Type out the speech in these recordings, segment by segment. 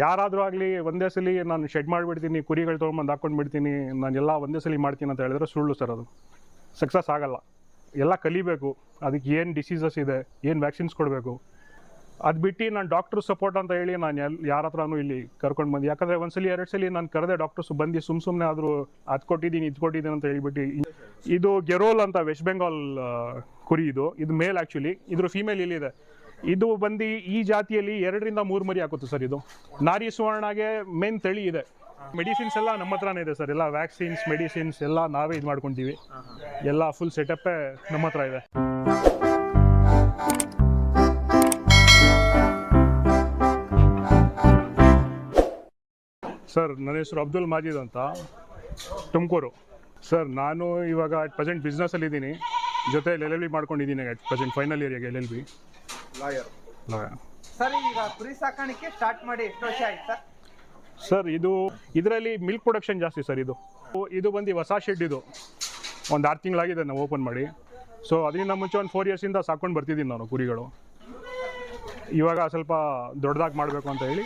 ಯಾರಾದರೂ ಆಗಲಿ ಒಂದೇ ಸಲ ನಾನು ಶೆಡ್ ಮಾಡಿಬಿಡ್ತೀನಿ, ಕುರಿಗಳು ತೊಗೊಂಬಂದು ಹಾಕೊಂಡು ಬಿಡ್ತೀನಿ ಎಲ್ಲ ಒಂದೇ ಸಲ ಮಾಡ್ತೀನಿ ಅಂತ ಹೇಳಿದ್ರೆ ಸುಳ್ಳು ಸರ್ ಅದು. ಸಕ್ಸಸ್ ಆಗಲ್ಲ. ಎಲ್ಲ ಕಲಿಬೇಕು. ಅದಕ್ಕೆ ಏನು ಡಿಸೀಸಸ್ ಇದೆ, ಏನು ವ್ಯಾಕ್ಸಿನ್ಸ್ ಕೊಡಬೇಕು. ಅದು ಬಿಟ್ಟು ನಾನು ಡಾಕ್ಟ್ರ್ ಸಪೋರ್ಟ್ ಅಂತ ಹೇಳಿ ನಾನು ಎಲ್ ಯಾರ ಹತ್ರನೂ ಇಲ್ಲಿ ಕರ್ಕೊಂಡು ಬಂದು, ಯಾಕಂದರೆ ಒಂದ್ಸಲಿ ಎರಡು ಸಲ ನಾನು ಕರೆದೆ ಡಾಕ್ಟರ್ಸ್ ಬಂದು ಸುಮ್ಮ ಸುಮ್ಮನೆ ಆದರೂ ಅದು ಕೊಟ್ಟಿದ್ದೀನಿ ಇದು ಕೊಟ್ಟಿದ್ದೀನಿ ಅಂತ ಹೇಳ್ಬಿಟ್ಟು ಇದು ಗೆರೋಲ್ ಅಂತ ವೆಸ್ಟ್ ಬೆಂಗಾಲ್ ಕುರಿ ಇದು. ಇದು ಮೇಲ್ ಆ್ಯಕ್ಚುಲಿ ಇದ್ರ ಫೀಮೇಲ್ ಇಲ್ಲಿದೆ. ಇದು ಬಂದು ಈ ಜಾತಿಯಲ್ಲಿ ಎರಡರಿಂದ ಮೂರು ಮರಿ ಹಾಕುತ್ತೆ ಸರ್ ಇದು. ನಾರಿ ಸುವರ್ಣಗೆ ಮೇನ್ ತಳಿ ಇದೆ. ಮೆಡಿಸಿನ್ಸ್ ಎಲ್ಲ ನಮ್ಮ ಹತ್ರನೇ ಇದೆ ಸರ್. ಎಲ್ಲ ವ್ಯಾಕ್ಸಿನ್ಸ್ ಮೆಡಿಸಿನ್ಸ್ ಎಲ್ಲ ನಾವೇ ಇದು ಮಾಡ್ಕೊತೀವಿ. ಎಲ್ಲ ಫುಲ್ ಸೆಟಪ್ಪೇ ನಮ್ಮ ಹತ್ರ ಇದೆ. ಸರ್ ನನ್ನ ಹೆಸರು ಅಬ್ದುಲ್ ಮಾಜಿದ್ ಅಂತ. ತುಮಕೂರು. ಸರ್ ನಾನು ಇವಾಗ ಅಟ್ ಪ್ರೆಸೆಂಟ್ ಬಿಸ್ನೆಸ್ಸಲ್ಲಿ ಇದ್ದೀನಿ. ಜೊತೆ ಎಲ್ ಎಲ್ ಬಿ ಮಾಡ್ಕೊಂಡಿದ್ದೀನಿ ಅಟ್ ಪ್ರೆಸೆಂಟ್ ಫೈನಲ್ ಇಯರ್ಗೆ L L B lawyer. Sir ಈಗ ಕುರಿ ಸಾಕಾಣಿಕೆ ಸ್ಟಾರ್ಟ್ ಮಾಡಿ ಎಷ್ಟು ವರ್ಷ ಆಯ್ತು ಸರ್? ಸರ್ ಇದು ಇದರಲ್ಲಿ ಮಿಲ್ಕ್ ಪ್ರೊಡಕ್ಷನ್ ಜಾಸ್ತಿ ಸರ್ ಇದು. ಇದು ಬಂದು ಹೊಸ ಶೆಡ್ ಇದು. ಒಂದು ಆರು ತಿಂಗಳಾಗಿದೆ ನಾವು ಓಪನ್ ಮಾಡಿ. ಸೊ ಅದರಿಂದ ಮುಂಚೆ ಒಂದು ಫೋರ್ ಇಯರ್ಸಿಂದ ಸಾಕೊಂಡು ಬರ್ತಿದ್ದೀನಿ ನಾನು ಕುರಿಗಳು. ಇವಾಗ ಸ್ವಲ್ಪ ದೊಡ್ಡದಾಗಿ ಮಾಡಬೇಕು ಅಂತ ಹೇಳಿ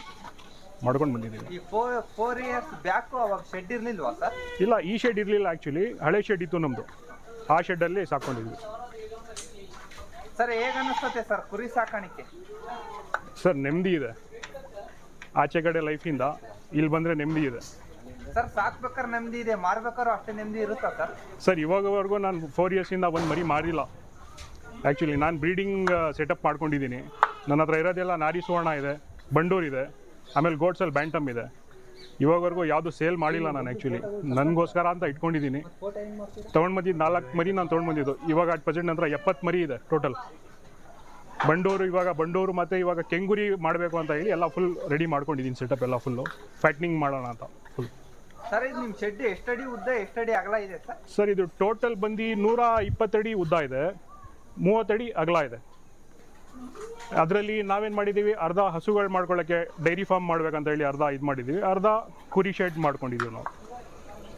ಮಾಡ್ಕೊಂಡು ಬಂದಿದ್ದೀನಿ ಈ ಫೋರ್ ಫೋರ್ ಇಯರ್ಸ್ ಬ್ಯಾಕ್ ಅವಾಗ ಶೆಡ್ ಇರ್ಲಿಲ್ವಾ ಸರ್? ಇಲ್ಲ ಈ ಶೆಡ್ ಇರಲಿಲ್ಲ ಆ್ಯಕ್ಚುಲಿ ಹಳೆ ಶೆಡ್ ಇತ್ತು ನಮ್ಮದು ಆ ಶೆಡ್ಡಲ್ಲಿ ಸಾಕೊಂಡಿದ್ವಿ. ಸರ್ ಹೇಗ ಅನಿಸ್ತತೆ ಸರ್ ಕುರಿ ಸಾಕಾಣಿಕೆ? ಸರ್ ನೆಮ್ಮದಿ ಇದೆ. ಆಚೆ ಕಡೆ ಲೈಫಿಂದ ಇಲ್ಲಿ ಬಂದರೆ ನೆಮ್ಮದಿ ಇದೆ. ಸರ್ ಸಾಕ್ಬೇಕಾದ್ರೆ ನೆಮ್ಮದಿ ಇದೆ ಮಾರ್ಬೇಕಾದ್ರೂ ಅಷ್ಟೇ ನೆಮ್ಮದಿ ಇರುತ್ತಾ ಸರ್? ಸರ್ ಇವಾಗವರೆಗೂ ನಾನು ಫೋರ್ ಇಯರ್ಸಿಂದ ಒಂದು ಮರಿ ಮಾರಿಲ್ಲ. ಆ್ಯಕ್ಚುಲಿ ನಾನು ಬ್ರೀಡಿಂಗ್ ಸೆಟಪ್ ಮಾಡ್ಕೊಂಡಿದ್ದೀನಿ. ನನ್ನ ಹತ್ರ ಇರೋದೆಲ್ಲ ನಾರಿ ಸುವರ್ಣ ಇದೆ ಬಂಡೂರ್ ಇದೆ ಆಮೇಲೆ ಗೋಡ್ಸಲ್ಲಿ ಬ್ಯಾಂಟಮ್ ಇದೆ. ಇವಾಗವರೆಗೂ ಯಾವುದು ಸೇಲ್ ಮಾಡಿಲ್ಲ ನಾನು ಆ್ಯಕ್ಚುಲಿ ನನಗೋಸ್ಕರ ಅಂತ ಇಟ್ಕೊಂಡಿದ್ದೀನಿ. ತೊಗೊಂಡು ಬಂದಿದ್ದು ನಾಲ್ಕು ಮರಿ ನಾನು ತೊಗೊಂಡು ಬಂದಿದ್ದು. ಇವಾಗ ಅಟ್ ಪ್ರೆಸೆಂಟ್ ನಂತರ ಎಪ್ಪತ್ತು ಮರಿ ಇದೆ ಟೋಟಲ್ ಬಂಡೂರು ಇವಾಗ ಬಂಡೂರು ಮತ್ತು ಇವಾಗ ಕೆಂಗುರಿ ಮಾಡಬೇಕು ಅಂತ ಹೇಳಿ ಎಲ್ಲ ಫುಲ್ ರೆಡಿ ಮಾಡ್ಕೊಂಡಿದ್ದೀನಿ ಸೆಟಪ್ ಎಲ್ಲ ಫುಲ್ಲು ಫ್ಯಾಟ್ನಿಂಗ್ ಮಾಡೋಣ ಅಂತ ಫುಲ್ ಸರ್ ಇದು ನಿಮ್ಮ ಶೆಡ್ ಎಷ್ಟಡಿ ಉದ್ದ ಎಷ್ಟಡಿ ಅಗಲ ಇದೆ ಸರ್ ಸರ್ ಇದು ಟೋಟಲ್ ಬಂದು ನೂರ ಇಪ್ಪತ್ತಡಿ ಉದ್ದ ಇದೆ. ಮೂವತ್ತಡಿ ಅಗಲ ಇದೆ. ಅದರಲ್ಲಿ ನಾವೇನು ಮಾಡಿದ್ದೀವಿ ಅರ್ಧ ಹಸುಗಳು ಮಾಡ್ಕೊಳ್ಳೋಕ್ಕೆ ಡೈರಿ ಫಾರ್ಮ್ ಮಾಡ್ಬೇಕಂತ ಹೇಳಿ ಅರ್ಧ ಇದು ಮಾಡಿದ್ದೀವಿ ಅರ್ಧ ಕುರಿ ಶೆಡ್ ಮಾಡ್ಕೊಂಡಿದ್ದೀವಿ ನಾವು.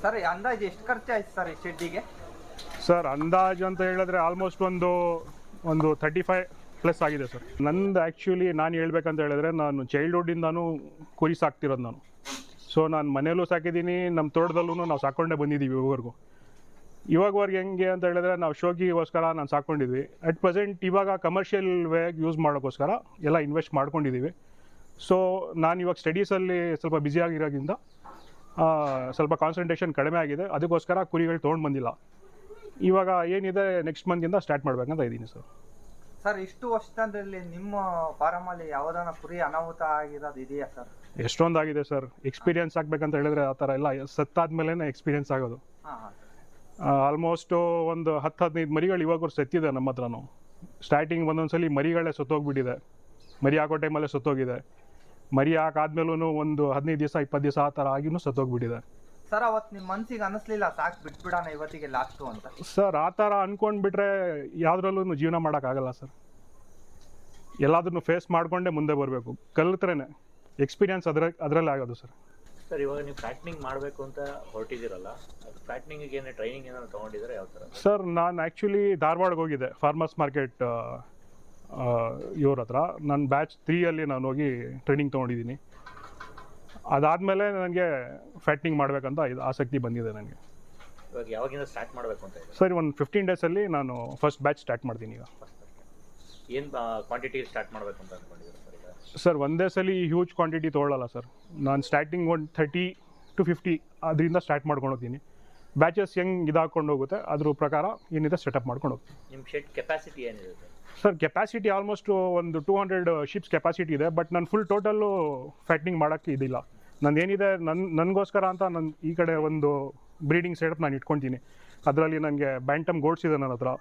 ಸರ್ ಅಂದಾಜು ಎಷ್ಟು ಖರ್ಚಾಯ್ತು ಸರ್ ಈ ಶೆಡ್ಡಿಗೆ ಸರ್ ಅಂದಾಜು ಅಂತ ಹೇಳಿದ್ರೆ ಆಲ್ಮೋಸ್ಟ್ ಒಂದು ಒಂದು ತರ್ಟಿ ಫೈವ್ ಪ್ಲಸ್ ಆಗಿದೆ ಸರ್. ನಂದು ಆ್ಯಕ್ಚುಲಿ ನಾನು ಹೇಳ್ಬೇಕಂತ ಹೇಳಿದ್ರೆ ನಾನು ಚೈಲ್ಡ್ಹುಡ್ಡಿಂದಾನು ಕುರಿ ಸಾಕ್ತಿರೋದು ನಾನು. ಸೊ ನಾನು ಮನೆಯಲ್ಲೂ ಸಾಕಿದ್ದೀನಿ ನಮ್ಮ ತೋಟದಲ್ಲೂ ನಾವು ಸಾಕೊಂಡೇ ಬಂದಿದ್ದೀವಿ ಇವಾಗವರೆಗೂ ಇವಾಗವರೆಗೆ ಹೆಂಗೆ ಅಂತ ಹೇಳಿದ್ರೆ ನಾವು ಶೋಕಿಗೋಸ್ಕರ ನಾನು ಸಾಕೊಂಡಿದ್ವಿ. ಅಟ್ ಪ್ರೆಸೆಂಟ್ ಇವಾಗ ಕಮರ್ಷಿಯಲ್ ವೇಗೆ ಯೂಸ್ ಮಾಡೋಕ್ಕೋಸ್ಕರ ಎಲ್ಲ ಇನ್ವೆಸ್ಟ್ ಮಾಡ್ಕೊಂಡಿದ್ದೀವಿ ಸೊ ನಾನು ಇವಾಗ ಸ್ಟಡೀಸಲ್ಲಿ ಸ್ವಲ್ಪ ಬ್ಯುಸಿ ಆಗಿರೋದ್ರಿಂದ ಸ್ವಲ್ಪ ಕಾನ್ಸಂಟ್ರೇಷನ್ ಕಡಿಮೆ ಆಗಿದೆ. ಅದಕ್ಕೋಸ್ಕರ ಕುರಿಗಳು ತೊಗೊಂಡು ಬಂದಿಲ್ಲ. ಇವಾಗ ಏನಿದೆ ನೆಕ್ಸ್ಟ್ ಮಂತಿಂದ ಸ್ಟಾರ್ಟ್ ಮಾಡ್ಬೇಕಂತ ಇದ್ದೀನಿ ಸರ್ ಸರ್ ಇಷ್ಟು ವರ್ಷದಲ್ಲಿ ನಿಮ್ಮ ಫಾರಮಲ್ಲಿ ಯಾವುದಾನ ಕುರಿ ಅನಾಹುತ ಆಗಿರೋದು ಇದೆಯಾ ಸರ್ ಎಷ್ಟೊಂದಾಗಿದೆ ಸರ್ ಎಕ್ಸ್ಪೀರಿಯನ್ಸ್ ಆಗಬೇಕಂತ ಹೇಳಿದ್ರೆ ಆ ಥರ ಎಲ್ಲ ಸತ್ತಾದ್ಮೇಲೆ ಎಕ್ಸ್ಪೀರಿಯನ್ಸ್ ಆಗೋದು. ಹಾಂ ಹಾಂ ಆಲ್ಮೋಸ್ಟು ಒಂದು ಹತ್ತು ಹದಿನೈದು ಮರಿಗಳು ಇವಾಗ ಸತ್ತಿದೆ ನಮ್ಮ ಹತ್ರನೂ. ಸ್ಟಾರ್ಟಿಂಗ್ ಒಂದೊಂದ್ಸಲಿ ಮರಿಗಳೇ ಸತ್ತೋಗ್ಬಿಟ್ಟಿದೆ. ಮರಿ ಹಾಕೋ ಟೈಮಲ್ಲೇ ಸತ್ತೋಗಿದೆ. ಮರಿ ಹಾಕಾದ್ಮೇಲೂ ಒಂದು ಹದಿನೈದು ದಿವಸ ಇಪ್ಪತ್ತು ದಿವಸ ಆ ಥರ ಆಗಿನೂ ಸತ್ತೋಗ್ಬಿಟ್ಟಿದೆ. ಸರ್ ಅವತ್ತು ನಿಮ್ಮ ಮನ್ಸಿಗೆ ಅನಿಸ್ಲಿಲ್ಲ? ಸಾಕು ಬಿಟ್ಬಿಡೋಣ ಇವತ್ತಿಗೆ ಲಾಸ್ಟು ಅಂತ. ಸರ್ ಆ ಥರ ಅಂದ್ಕೊಂಡ್ಬಿಟ್ರೆ ಯಾವುದ್ರಲ್ಲೂ ಜೀವನ ಮಾಡೋಕ್ಕಾಗಲ್ಲ ಸರ್ ಎಲ್ಲಾದ್ರೂ ಫೇಸ್ ಮಾಡಿಕೊಂಡೇ ಮುಂದೆ ಬರಬೇಕು. ಕಲಿತ್ರೇನೆ. ಎಕ್ಸ್ಪೀರಿಯನ್ಸ್ ಅದರ ಅದರಲ್ಲೇ ಆಗೋದು ಸರ್ ಸರ್ ಇವಾಗ ನೀವು ಫ್ಯಾಟ್ನಿಂಗ್ ಮಾಡಬೇಕು ಅಂತ ಹೊರಟಿದ್ದೀರಲ್ಲ ಫ್ಯಾಟ್ನಿಂಗ್ಗೆ ಏನು ಟ್ರೈನಿಂಗ್ ಏನಾದ್ರು ತೊಗೊಂಡಿದ್ರೆ ಯಾವ ಥರ? ಸರ್ ನಾನು ಆ್ಯಕ್ಚುಲಿ ಧಾರವಾಡಗೆ ಹೋಗಿದ್ದೆ ಫಾರ್ಮರ್ಸ್ ಮಾರ್ಕೆಟ್ ಇವ್ರ ಹತ್ರ. ನನ್ನ ಬ್ಯಾಚ್ ತ್ರೀಯಲ್ಲಿ ನಾನು ಹೋಗಿ ಟ್ರೈನಿಂಗ್ ತೊಗೊಂಡಿದ್ದೀನಿ. ಅದಾದಮೇಲೆ ನನಗೆ ಫ್ಯಾಟ್ನಿಂಗ್ ಮಾಡಬೇಕಂತ ಇದು ಆಸಕ್ತಿ ಬಂದಿದೆ ನನಗೆ. ಇವಾಗ ಯಾವಾಗಿಂದ ಸ್ಟಾರ್ಟ್ ಮಾಡಬೇಕು ಅಂತ ಇದೆ? ಸರ್ ಒಂದು ಫಿಫ್ಟೀನ್ ಡೇಸಲ್ಲಿ ನಾನು ಫಸ್ಟ್ ಬ್ಯಾಚ್ ಸ್ಟಾರ್ಟ್ ಮಾಡ್ತೀನಿ ಈಗ. ಏನು ಕ್ವಾಂಟಿಟಿ ಸ್ಟಾರ್ಟ್ ಮಾಡಬೇಕು ಅಂತ ಅಂದ್ಕೊಂಡಿದ್ದೀರಾ ಸರ್? ಸರ್ ಒಂದೇ ಸಲ ಹ್ಯೂಜ್ ಕ್ವಾಂಟಿಟಿ ತೊಗೊಳ್ಳಲ್ಲ ಸರ್. ನಾನು ಸ್ಟಾರ್ಟಿಂಗ್ ಒಂದು ಥರ್ಟಿ ಟು ಫಿಫ್ಟಿ ಅದರಿಂದ ಸ್ಟಾರ್ಟ್ ಮಾಡ್ಕೊಂಡು ಹೋಗ್ತೀನಿ ಬ್ಯಾಚಸ್ ಹೆಂಗೆ ಇದಾಕೊಂಡು ಹೋಗುತ್ತೆ ಅದ್ರ ಪ್ರಕಾರ ಏನಿದೆ ಸೆಟಪ್ ಮಾಡ್ಕೊಂಡು ಹೋಗ್ತೀನಿ. ನಿಮ್ಮ ಶೆಡ್ ಕೆಪಾಸಿಟಿ ಏನಿದೆ ಸರ್ ಕೆಪಾಸಿಟಿ ಆಲ್ಮೋಸ್ಟ್ ಒಂದು ಟೂ ಹಂಡ್ರೆಡ್ ಶಿಪ್ಸ್ ಕೆಪಾಸಿಟಿ ಇದೆ ಬಟ್ ನಾನು ಫುಲ್ ಟೋಟಲ್ಲು ಫ್ಯಾಟ್ನಿಂಗ್ ಮಾಡೋಕ್ಕೆ ಇದಿಲ್ಲ. ನಂದು ಏನಿದೆ ನನ್ನ ನನಗೋಸ್ಕರ ಅಂತ ನನ್ನ ಈ ಕಡೆ ಒಂದು ಬ್ರೀಡಿಂಗ್ ಸೆಟಪ್ ನಾನು ಇಟ್ಕೊತೀನಿ. ಅದರಲ್ಲಿ ನನಗೆ ಬ್ಯಾಂಟಮ್ ಗೋಡ್ಸ್ ಇದೆ ನನ್ನ ಹತ್ರ.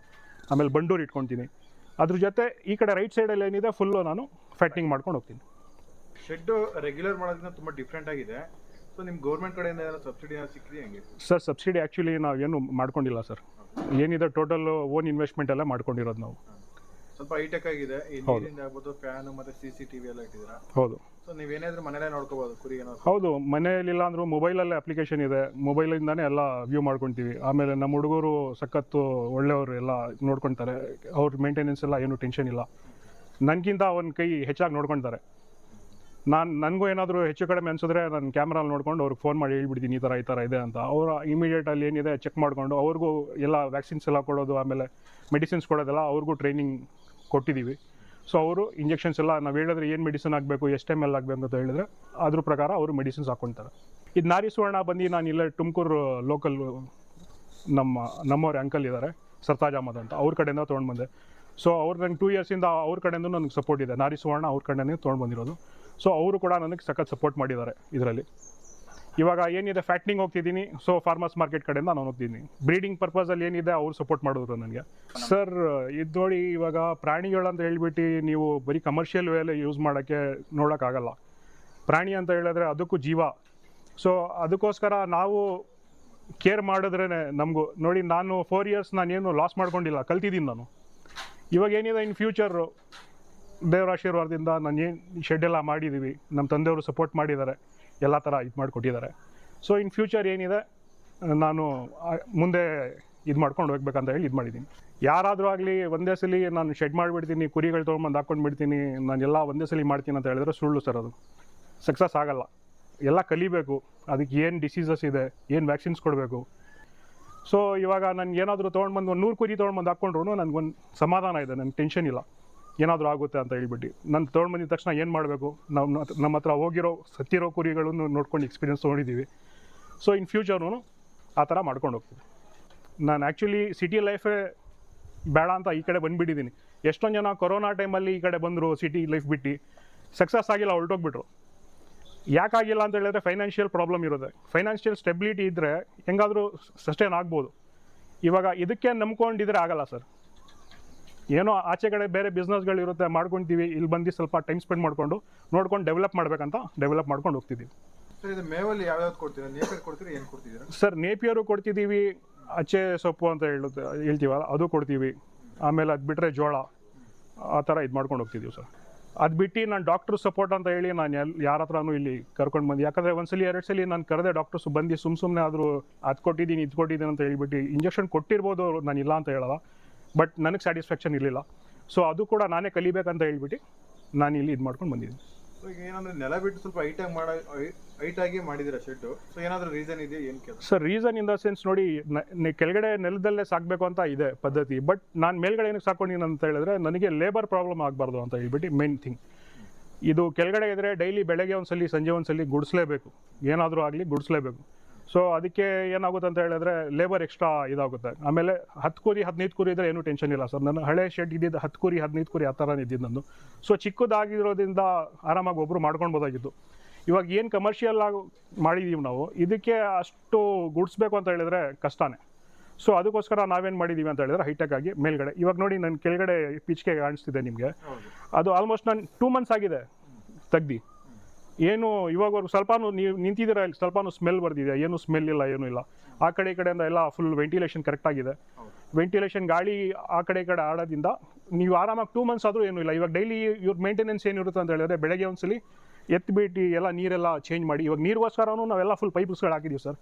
ಆಮೇಲೆ ಬಂಡೂರು ಇಟ್ಕೊತೀನಿ. ಅದ್ರ ಜೊತೆ ಈ ಕಡೆ ರೈಟ್ ಸೈಡಲ್ಲಿ ಏನಿದೆ ಫುಲ್ಲು ನಾನು ಫ್ಯಾಟ್ನಿಂಗ್ ಮಾಡ್ಕೊಂಡು ಹೋಗ್ತೀನಿ. ಶೆಡ್ ರೆಗ್ಯುಲರ್ ಮಾಡೋದ್ರಿಂದ ತುಂಬಾ ಡಿಫ್ರೆಂಟ್ ಆಗಿದೆ. ಸೊ ನಿಮ್ಮ ಗೌರ್ಮೆಂಟ್ ಕಡೆಯಿಂದ ಏನಾದ್ರು ಸಬ್ಸಿಡಿ ಸಿಕ್ಕಿದೆ ಹೆಂಗೆ? ಸರ್ ಸಬ್ಸಿಡಿ ಆ್ಯಕ್ಚುಲಿ ನಾವೇನು ಮಾಡ್ಕೊಂಡಿಲ್ಲ ಸರ್ ಏನಿದೆ ಟೋಟಲ್ ಓನ್ ಇನ್ವೆಸ್ಟ್ಮೆಂಟ್ ಎಲ್ಲ ಮಾಡ್ಕೊಂಡಿರೋದು ನಾವು. ಸ್ವಲ್ಪ ಹೈಟೆಕ್ ಆಗಿದೆ. ನೀರಿಂದ ಆಗ್ಬೋದು ಫ್ಯಾನ್ ಮತ್ತೆ ಸಿ ಸಿ ಟಿವಿ ಎಲ್ಲ ಇಟ್ಟಿದ್ದೀರಾ? ಹೌದು. ಸೊ ನೀವೇನಾದ್ರೂ ಮನೇಲೇ ನೋಡ್ಕೋಬಹುದು ಕುರಿ ಏನೋ ಹೌದು. ಮನೆಯಲ್ಲಿಲ್ಲ ಅಂದ್ರೂ ಮೊಬೈಲಲ್ಲೇ ಅಪ್ಲಿಕೇಶನ್ ಇದೆ. ಮೊಬೈಲಿಂದಾನೇ ಎಲ್ಲ ವ್ಯೂ ಮಾಡ್ಕೊತೀವಿ. ಆಮೇಲೆ ನಮ್ಮ ಹುಡುಗರು ಸಖತ್ತು ಒಳ್ಳೆಯವರು ಎಲ್ಲ ನೋಡ್ಕೊತಾರೆ. ಅವ್ರ ಮೇಂಟೆನೆನ್ಸ್ ಎಲ್ಲ ಏನು ಟೆನ್ಷನ್ ಇಲ್ಲ. ನನಗಿಂತ ಅವನ ಕೈ ಹೆಚ್ಚಾಗಿ ನೋಡ್ಕೊಂಡಿದ್ದಾರೆ ನಾನು ನನಗೂ ಏನಾದರೂ ಹೆಚ್ಚು ಕಡಿಮೆ ಅನ್ಸಿದ್ರೆ ನಾನು ಕ್ಯಾಮ್ರಲ್ಲಿ ನೋಡ್ಕೊಂಡು ಅವ್ರಿಗೆ ಫೋನ್ ಮಾಡಿ ಹೇಳ್ಬಿಡ್ತೀನಿ, ಈ ಥರ ಈ ಥರ ಇದೆ ಅಂತ. ಅವರು ಇಮಿಡಿಯೇಟಲ್ಲಿ ಏನಿದೆ ಚೆಕ್ ಮಾಡಿಕೊಂಡು ಅವ್ರಿಗೂ ಎಲ್ಲ ವ್ಯಾಕ್ಸಿನ್ಸ್ ಎಲ್ಲ ಕೊಡೋದು, ಆಮೇಲೆ ಮೆಡಿಸಿನ್ಸ್ ಕೊಡೋದೆಲ್ಲ ಅವ್ರಿಗೂ ಟ್ರೈನಿಂಗ್ ಕೊಟ್ಟಿದ್ದೀವಿ ಸೊ ಅವರು ಇಂಜೆಕ್ಷನ್ಸ್ ಎಲ್ಲ ನಾವು ಹೇಳಿದ್ರೆ ಏನು ಮೆಡಿಸಿನ್ ಆಗಬೇಕು ಎಷ್ಟು ಎಂ ಎಲ್ ಆಗಬೇಕು ಅಂತ ಹೇಳಿದ್ರೆ ಅದ್ರ ಪ್ರಕಾರ ಅವರು ಮೆಡಿಸಿನ್ಸ್ ಹಾಕ್ಕೊಳ್ತಾರೆ ಇದು ನಾರಿ ಸುವರ್ಣ ಬಂದು ನಾನು ಇಲ್ಲೇ ತುಮಕೂರು ಲೋಕಲ್ ನಮ್ಮ, ನಮ್ಮವ್ರ ಅಂಕಲ್ ಇದ್ದಾರೆ ಸರ್ತಾಜ್ ಅಹಮದ್ ಅಂತ. ಅವ್ರ ಕಡೆಯಿಂದ ತೊಗೊಂಡು ಬಂದೆ. ಸೊ ಅವ್ರು ನಂಗೆ ಟೂ ಇಯರ್ಸಿಂದ ಅವ್ರ ಕಡೆಯಿಂದ ನನಗೆ ಸಪೋರ್ಟ್ ಇದೆ. ನಾರಿ ಸುವರ್ಣ ಅವ್ರ ಕಡೆನೇ ತೊಗೊಂಡು ಬಂದಿರೋದು. ಸೊ ಅವರು ಕೂಡ ನನಗೆ ಸಖತ್ ಸಪೋರ್ಟ್ ಮಾಡಿದ್ದಾರೆ ಇದರಲ್ಲಿ. ಇವಾಗ ಏನಿದೆ ಫ್ಯಾಟ್ನಿಂಗ್ ಹೋಗ್ತಿದ್ದೀನಿ. ಸೊ ಫಾರ್ಮರ್ಸ್ ಮಾರ್ಕೆಟ್ ಕಡೆಯಿಂದ ನಾನು ಹೋಗ್ತಿದ್ದೀನಿ. ಬ್ರೀಡಿಂಗ್ ಪರ್ಪಸಲ್ಲಿ ಏನಿದೆ, ಅವ್ರು ಸಪೋರ್ಟ್ ಮಾಡಿದ್ರು ನನಗೆ. ಸರ್ ಇದು ನೋಡಿ ಇವಾಗ ಪ್ರಾಣಿಗಳು ಅಂತ ಹೇಳ್ಬಿಟ್ಟು ನೀವು ಬರೀ ಕಮರ್ಷಿಯಲ್ ವೇಲೆ ಯೂಸ್ ಮಾಡೋಕ್ಕೆ ನೋಡೋಕ್ಕಾಗಲ್ಲ ಪ್ರಾಣಿ ಅಂತ ಹೇಳಿದ್ರೆ ಅದಕ್ಕೂ ಜೀವ. ಸೊ ಅದಕ್ಕೋಸ್ಕರ ನಾವು ಕೇರ್ ಮಾಡಿದ್ರೇ ನಮಗೂ. ನೋಡಿ, ನಾನು ಫೋರ್ ಇಯರ್ಸ್ ನಾನೇನು ಲಾಸ್ ಮಾಡ್ಕೊಂಡಿಲ್ಲ. ಕಲ್ತಿದ್ದೀನಿ ನಾನು. ಇವಾಗ ಏನಿದೆ ಇನ್ ಫ್ಯೂಚರು? ದೇವರ ಆಶೀರ್ವಾದದಿಂದ ನಾನು ಏನು ಶೆಡ್ ಎಲ್ಲ ಮಾಡಿದ್ದೀವಿ ನಮ್ಮ ತಂದೆಯವರು ಸಪೋರ್ಟ್ ಮಾಡಿದ್ದಾರೆ. ಎಲ್ಲ ಥರ ಇದು ಮಾಡಿಕೊಟ್ಟಿದ್ದಾರೆ. ಸೊ ಇನ್ ಫ್ಯೂಚರ್ ಏನಿದೆ, ನಾನು ಮುಂದೆ ಇದು ಮಾಡ್ಕೊಂಡು ಹೋಗ್ಬೇಕಂತ ಹೇಳಿ ಇದು ಮಾಡಿದ್ದೀನಿ. ಯಾರಾದರೂ ಆಗಲಿ, ಒಂದೇ ಸಲ ನಾನು ಶೆಡ್ ಮಾಡಿಬಿಡ್ತೀನಿ, ಕುರಿಗಳು ತೊಗೊಂಬಂದು ಹಾಕ್ಕೊಂಡು ಬಿಡ್ತೀನಿ ಎಲ್ಲ ಒಂದೇ ಸಲ ಮಾಡ್ತೀನಿ ಅಂತ ಹೇಳಿದ್ರೆ ಸುಳ್ಳು ಸರ್ ಅದು. ಸಕ್ಸಸ್ ಆಗಲ್ಲ. ಎಲ್ಲ ಕಲಿಬೇಕು. ಅದಕ್ಕೆ ಏನು ಡಿಸೀಸಸ್ ಇದೆ, ಏನು ವ್ಯಾಕ್ಸಿನ್ಸ್ ಕೊಡಬೇಕು ಸೊ ಇವಾಗ ನನಗೆ ಏನಾದರೂ ತೊಗೊಂಡ್ಬಂದು ಒಂದು ನೂರು ಕುರಿ ತೊಗೊಂಡ್ಬಂದು ಹಾಕ್ಕೊಂಡ್ರು ನನಗೊಂದು ಸಮಾಧಾನ ಇದೆ, ನನಗೆ ಟೆನ್ಷನ್ ಇಲ್ಲ. ಏನಾದರೂ ಆಗುತ್ತೆ ಅಂತ ಹೇಳ್ಬಿಟ್ಟು. ನಾನು ತೊಗೊಂಡ್ಬಂದಿದ ತಕ್ಷಣ ಏನು ಮಾಡಬೇಕು? ನಮ್ಮ ನಮ್ಮ ಹತ್ರ ಹೋಗಿರೋ, ಸತ್ತಿರೋ ಕುರಿಗಳನ್ನು ನೋಡ್ಕೊಂಡು ಎಕ್ಸ್ಪೀರಿಯನ್ಸ್ ತೊಗೊಂಡಿದ್ದೀವಿ. ಸೊ ಇನ್ ಫ್ಯೂಚರ್ನು ಆ ಥರ ಮಾಡ್ಕೊಂಡು ಹೋಗ್ತೀವಿ ನಾನು ಆ್ಯಕ್ಚುಲಿ ಸಿಟಿ ಲೈಫೇ ಬೇಡ ಅಂತ ಈ ಕಡೆ ಬಂದುಬಿಟ್ಟಿದ್ದೀನಿ. ಎಷ್ಟೊಂದು ಜನ ಕೊರೋನಾ ಟೈಮಲ್ಲಿ ಈ ಕಡೆ ಬಂದರು ಸಿಟಿ ಲೈಫ್ ಬಿಟ್ಟು. ಸಕ್ಸಸ್ ಆಗಿಲ್ಲ, ಹೊರಟೋಗ್ಬಿಟ್ರು. ಯಾಕಾಗಿಲ್ಲ ಅಂತ ಹೇಳಿದ್ರೆ ಫೈನಾನ್ಷಿಯಲ್ ಪ್ರಾಬ್ಲಮ್ ಇರುತ್ತೆ. ಫೈನಾನ್ಷಿಯಲ್ ಸ್ಟೆಬಿಲಿಟಿ ಇದ್ದರೆ ಹೆಂಗಾದರೂ ಸಸ್ಟೈನ್ ಆಗ್ಬೋದು. ಇವಾಗ ಇದಕ್ಕೆ ನಂಬ್ಕೊಂಡಿದ್ರೆ ಆಗಲ್ಲ ಸರ್ ಏನೋ ಆಚೆ ಕಡೆ ಬೇರೆ ಬಿಸ್ನೆಸ್ಗಳಿರುತ್ತೆ ಮಾಡ್ಕೊತೀವಿ ಇಲ್ಲಿ ಬಂದು ಸ್ವಲ್ಪ ಟೈಮ್ ಸ್ಪೆಂಡ್ ಮಾಡಿಕೊಂಡು ನೋಡ್ಕೊಂಡು ಡೆವಲಪ್ ಮಾಡ್ಬೇಕಂತ ಡೆವಲಪ್ ಮಾಡ್ಕೊಂಡು ಹೋಗ್ತಿದ್ದೀವಿ. ಸರ್ ಇದು ಮೇವಲ್ಲಿ ಯಾವ್ಯಾವ್ದು ಕೊಡ್ತೀರಾ? ನೇಪರ್ ಕೊಡ್ತೀರಾ? ಏನು ಕೊಡ್ತಿದ್ದೀರಾ ಸರ್ ನೇಪಿಯರು ಕೊಡ್ತಿದ್ದೀವಿ ಅಚ್ಚೆ ಸೊಪ್ಪು ಅಂತ ಹೇಳುತ್ತೆ ಹೇಳ್ತೀವಲ್ಲ ಅದು ಕೊಡ್ತೀವಿ. ಆಮೇಲೆ ಅದು ಬಿಟ್ಟರೆ ಜೋಳ ಆ ಥರ ಇದು ಮಾಡ್ಕೊಂಡು ಹೋಗ್ತಿದ್ದೀವಿ ಸರ್ ಅದು ಬಿಟ್ಟು ನಾನು ಡಾಕ್ಟ್ರ್ ಸಪೋರ್ಟ್ ಅಂತ ಹೇಳಿ ನಾನು ಎಲ್, ಯಾರ ಹತ್ರನೂ ಇಲ್ಲಿ ಕರ್ಕೊಂಡು ಬಂದು. ಯಾಕಂದರೆ ಒಂದ್ಸಲಿ, ಎರಡು ಸಲ ನಾನು ಕರೆದೆ ಡಾಕ್ಟರ್ಸ್ ಬಂದು ಸುಮ್ಮ ಸುಮ್ಮನೆ ಆದರೂ ಅದು ಕೊಟ್ಟಿದ್ದೀನಿ, ಇದು ಕೊಟ್ಟಿದ್ದೀನಿ ಅಂತ ಹೇಳ್ಬಿಟ್ಟು ಇಂಜೆಕ್ಷನ್ ಕೊಟ್ಟಿರ್ಬೋದು ಅವ್ರು, ನಾನು ಇಲ್ಲ ಅಂತ ಹೇಳಲ್ಲ. ಬಟ್ ನನಗೆ ಸ್ಯಾಟಿಸ್ಫ್ಯಾಕ್ಷನ್ ಇರಲಿಲ್ಲ. ಸೊ ಅದು ಕೂಡ ನಾನೇ ಕಲಿಬೇಕಂತ ಹೇಳ್ಬಿಟ್ಟು ನಾನು ಇಲ್ಲಿ ಇದು ಮಾಡ್ಕೊಂಡು ಬಂದಿದ್ದೀನಿ. ಏನಂದ್ರೆ ನೆಲ ಬಿಟ್ಟು ಸ್ವಲ್ಪ ಐಟಮ್ ಮಾಡ ಹೈಟಾಗಿ ಮಾಡಿದ್ದೀರಾ ಶೆಡ್ಡು ಸೊ ಏನಾದರೂ ರೀಸನ್ ಇದೆಯಾ? ಏನು sir reason in the sense ನೋಡಿ ಕೆಳಗಡೆ ನೆಲದಲ್ಲೇ ಸಾಕಬೇಕು ಅಂತ ಇದೆ ಪದ್ಧತಿ ಬಟ್ ನಾನು ಮೇಲ್ಗಡೆ ಏನಕ್ಕೆ ಸಾಕೊಂಡಿನಿ ಅಂತ ಹೇಳಿದ್ರೆ, ನನಗೆ ಲೇಬರ್ ಪ್ರಾಬ್ಲಮ್ ಆಗಬಾರ್ದು ಅಂತ ಹೇಳ್ಬಿಟ್ಟು ಮೇನ್ ಥಿಂಗ್ ಇದು ಕೆಳಗಡೆ ಇದ್ದರೆ ಡೈಲಿ ಬೆಳಗ್ಗೆ ಒಂದ್ಸಲಿ, ಸಂಜೆ ಒಂದ್ಸಲಿ ಗುಡಿಸ್ಲೇಬೇಕು. ಏನಾದರೂ ಆಗಲಿ ಗುಡಿಸ್ಲೇಬೇಕು. ಸೊ ಅದಕ್ಕೆ ಏನಾಗುತ್ತೆ ಅಂತ ಹೇಳಿದ್ರೆ ಲೇಬರ್ ಎಕ್ಸ್ಟ್ರಾ ಇದಾಗುತ್ತೆ. ಆಮೇಲೆ ಹತ್ತು ಕುರಿ, ಹದಿನೈದು ಕುರಿ ಇದ್ರೆ ಏನೂ ಟೆನ್ಷನ್ ಇಲ್ಲ ಸರ್. ನನ್ನ ಹಳೆ ಶೆಡ್ ಇದ್ದಿದ್ದು ಹತ್ತು ಕುರಿ, ಹದಿನೈದು ಕುರಿ ಆ ಥರ ಇದ್ದಿದ್ದು ನಂದು. ಸೊ ಚಿಕ್ಕದಾಗಿರೋದ್ರಿಂದ ಆರಾಮಾಗಿ ಒಬ್ಬರು ಮಾಡ್ಕೊಳ್ಬೋದಾಗಿತ್ತು. ಇವಾಗ ಏನು ಕಮರ್ಷಿಯಲ್ ಆಗಿ ಮಾಡಿದ್ದೀವಿ ನಾವು, ಇದಕ್ಕೆ ಅಷ್ಟು ಗುಡ್ಸ್ಬೇಕು ಅಂತ ಹೇಳಿದ್ರೆ ಕಷ್ಟನೇ. ಸೊ ಅದಕ್ಕೋಸ್ಕರ ನಾವೇನು ಮಾಡಿದ್ದೀವಿ ಅಂತ ಹೇಳಿದ್ರೆ ಹೈಟೆಕ್ ಆಗಿ ಮೇಲ್ಗಡೆ. ಇವಾಗ ನೋಡಿ ನನ್ನ ಕೆಳಗಡೆ ಪಿಚ್ಗೆ ಕಾಣಿಸ್ತಿದೆ ನಿಮಗೆ. ಅದು ಆಲ್ಮೋಸ್ಟ್ ನಾನು ಟೂ ಮಂತ್ಸ್ ಆಗಿದೆ ತೆಗ್ದು. ಏನು ಇವಾಗವರೆಗೂ ಸ್ವಲ್ಪನೂ ನೀವು ನಿಂತಿದ್ದೀರ ಇಲ್ಲಿ? ಸ್ವಲ್ಪನೂ ಸ್ಮೆಲ್ ಬರ್ದಿದೆ ಏನು ಸ್ಮೆಲ್ ಇಲ್ಲ, ಏನು ಇಲ್ಲ? ಆ ಕಡೆ ಈ ಕಡೆಯಿಂದ ಎಲ್ಲ ಫುಲ್ ವೆಂಟಿಲೇಷನ್ ಕರೆಕ್ಟ್ ಆಗಿದೆ. ಹೌದು. ವೆಂಟಿಲೇಷನ್ ಗಾಳಿ ಆ ಕಡೆ ಈ ಕಡೆ ಆಡೋದ್ರಿಂದ ನೀವು ಆರಾಮಾಗಿ ಟೂ ಮಂತ್ಸ್ ಆದರೂ ಏನೂ ಇಲ್ಲ. ಇವಾಗ ಡೈಲಿ ಇವ್ರ ಮೇಂಟೆನೆನ್ಸ್ ಏನಿರುತ್ತೆ ಅಂತ ಹೇಳಿದ್ರೆ ಬೆಳಗ್ಗೆ ಒಂದ್ಸಲಿ ಎತ್ಬಿಟ್ಟು ಎಲ್ಲ ನೀರೆಲ್ಲ ಚೇಂಜ್ ಮಾಡಿ ಇವಾಗ ನೀರಿಗೋಸ್ಕರನೂ ನಾವೆಲ್ಲ ಫುಲ್ ಪೈಪ್ಸ್ಗಳು ಹಾಕಿದೀವಿ ಸರ್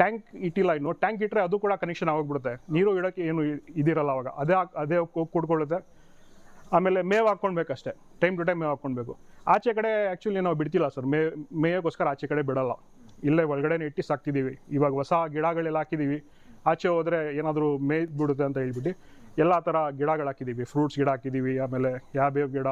ಟ್ಯಾಂಕ್ ಇಟ್ಟಿಲ್ಲ ಇನ್ನು. ಟ್ಯಾಂಕ್ ಇಟ್ಟರೆ ಅದು ಕೂಡ ಕನೆಕ್ಷನ್ ಆಗೋಗ್ಬಿಡುತ್ತೆ. ನೀರು ಇಡೋಕ್ಕೆ ಏನು ಇದಿರಲ್ಲ ಅವಾಗ. ಅದೇ ಅದೇ ಕೂಡ್ಕೊಳ್ಳುತ್ತೆ. ಆಮೇಲೆ ಮೇವು ಹಾಕ್ಕೊಳ್ಬೇಕಷ್ಟೇ. ಟೈಮ್ ಟು ಟೈಮ್ ಮೇವು ಹಾಕ್ಕೊಳ್ಬೇಕು. ಆಚೆ ಕಡೆ ಆ್ಯಕ್ಚುಲಿ ನಾವು ಬಿಡ್ತಿಲ್ಲ ಸರ್ ಮೇ ಮೇಯೋಕ್ಕೋಸ್ಕರ ಆಚೆ ಕಡೆ ಬಿಡಲ್ಲ. ಇಲ್ಲೇ ಒಳಗಡೆ ಇಟ್ಟು ಸಾಕ್ತಿದ್ದೀವಿ ಇವಾಗ ಹೊಸ ಗಿಡಗಳೆಲ್ಲ ಹಾಕಿದ್ದೀವಿ ಆಚೆ ಹೋದರೆ ಏನಾದರೂ ಮೇಯ್ದು ಬಿಡುತ್ತೆ ಅಂತ ಹೇಳ್ಬಿಟ್ಟು ಎಲ್ಲ ಥರ ಗಿಡಗಳು ಹಾಕಿದ್ದೀವಿ ಫ್ರೂಟ್ಸ್ ಗಿಡ ಹಾಕಿದ್ದೀವಿ ಆಮೇಲೆ ಯಾಬೇವು ಗಿಡ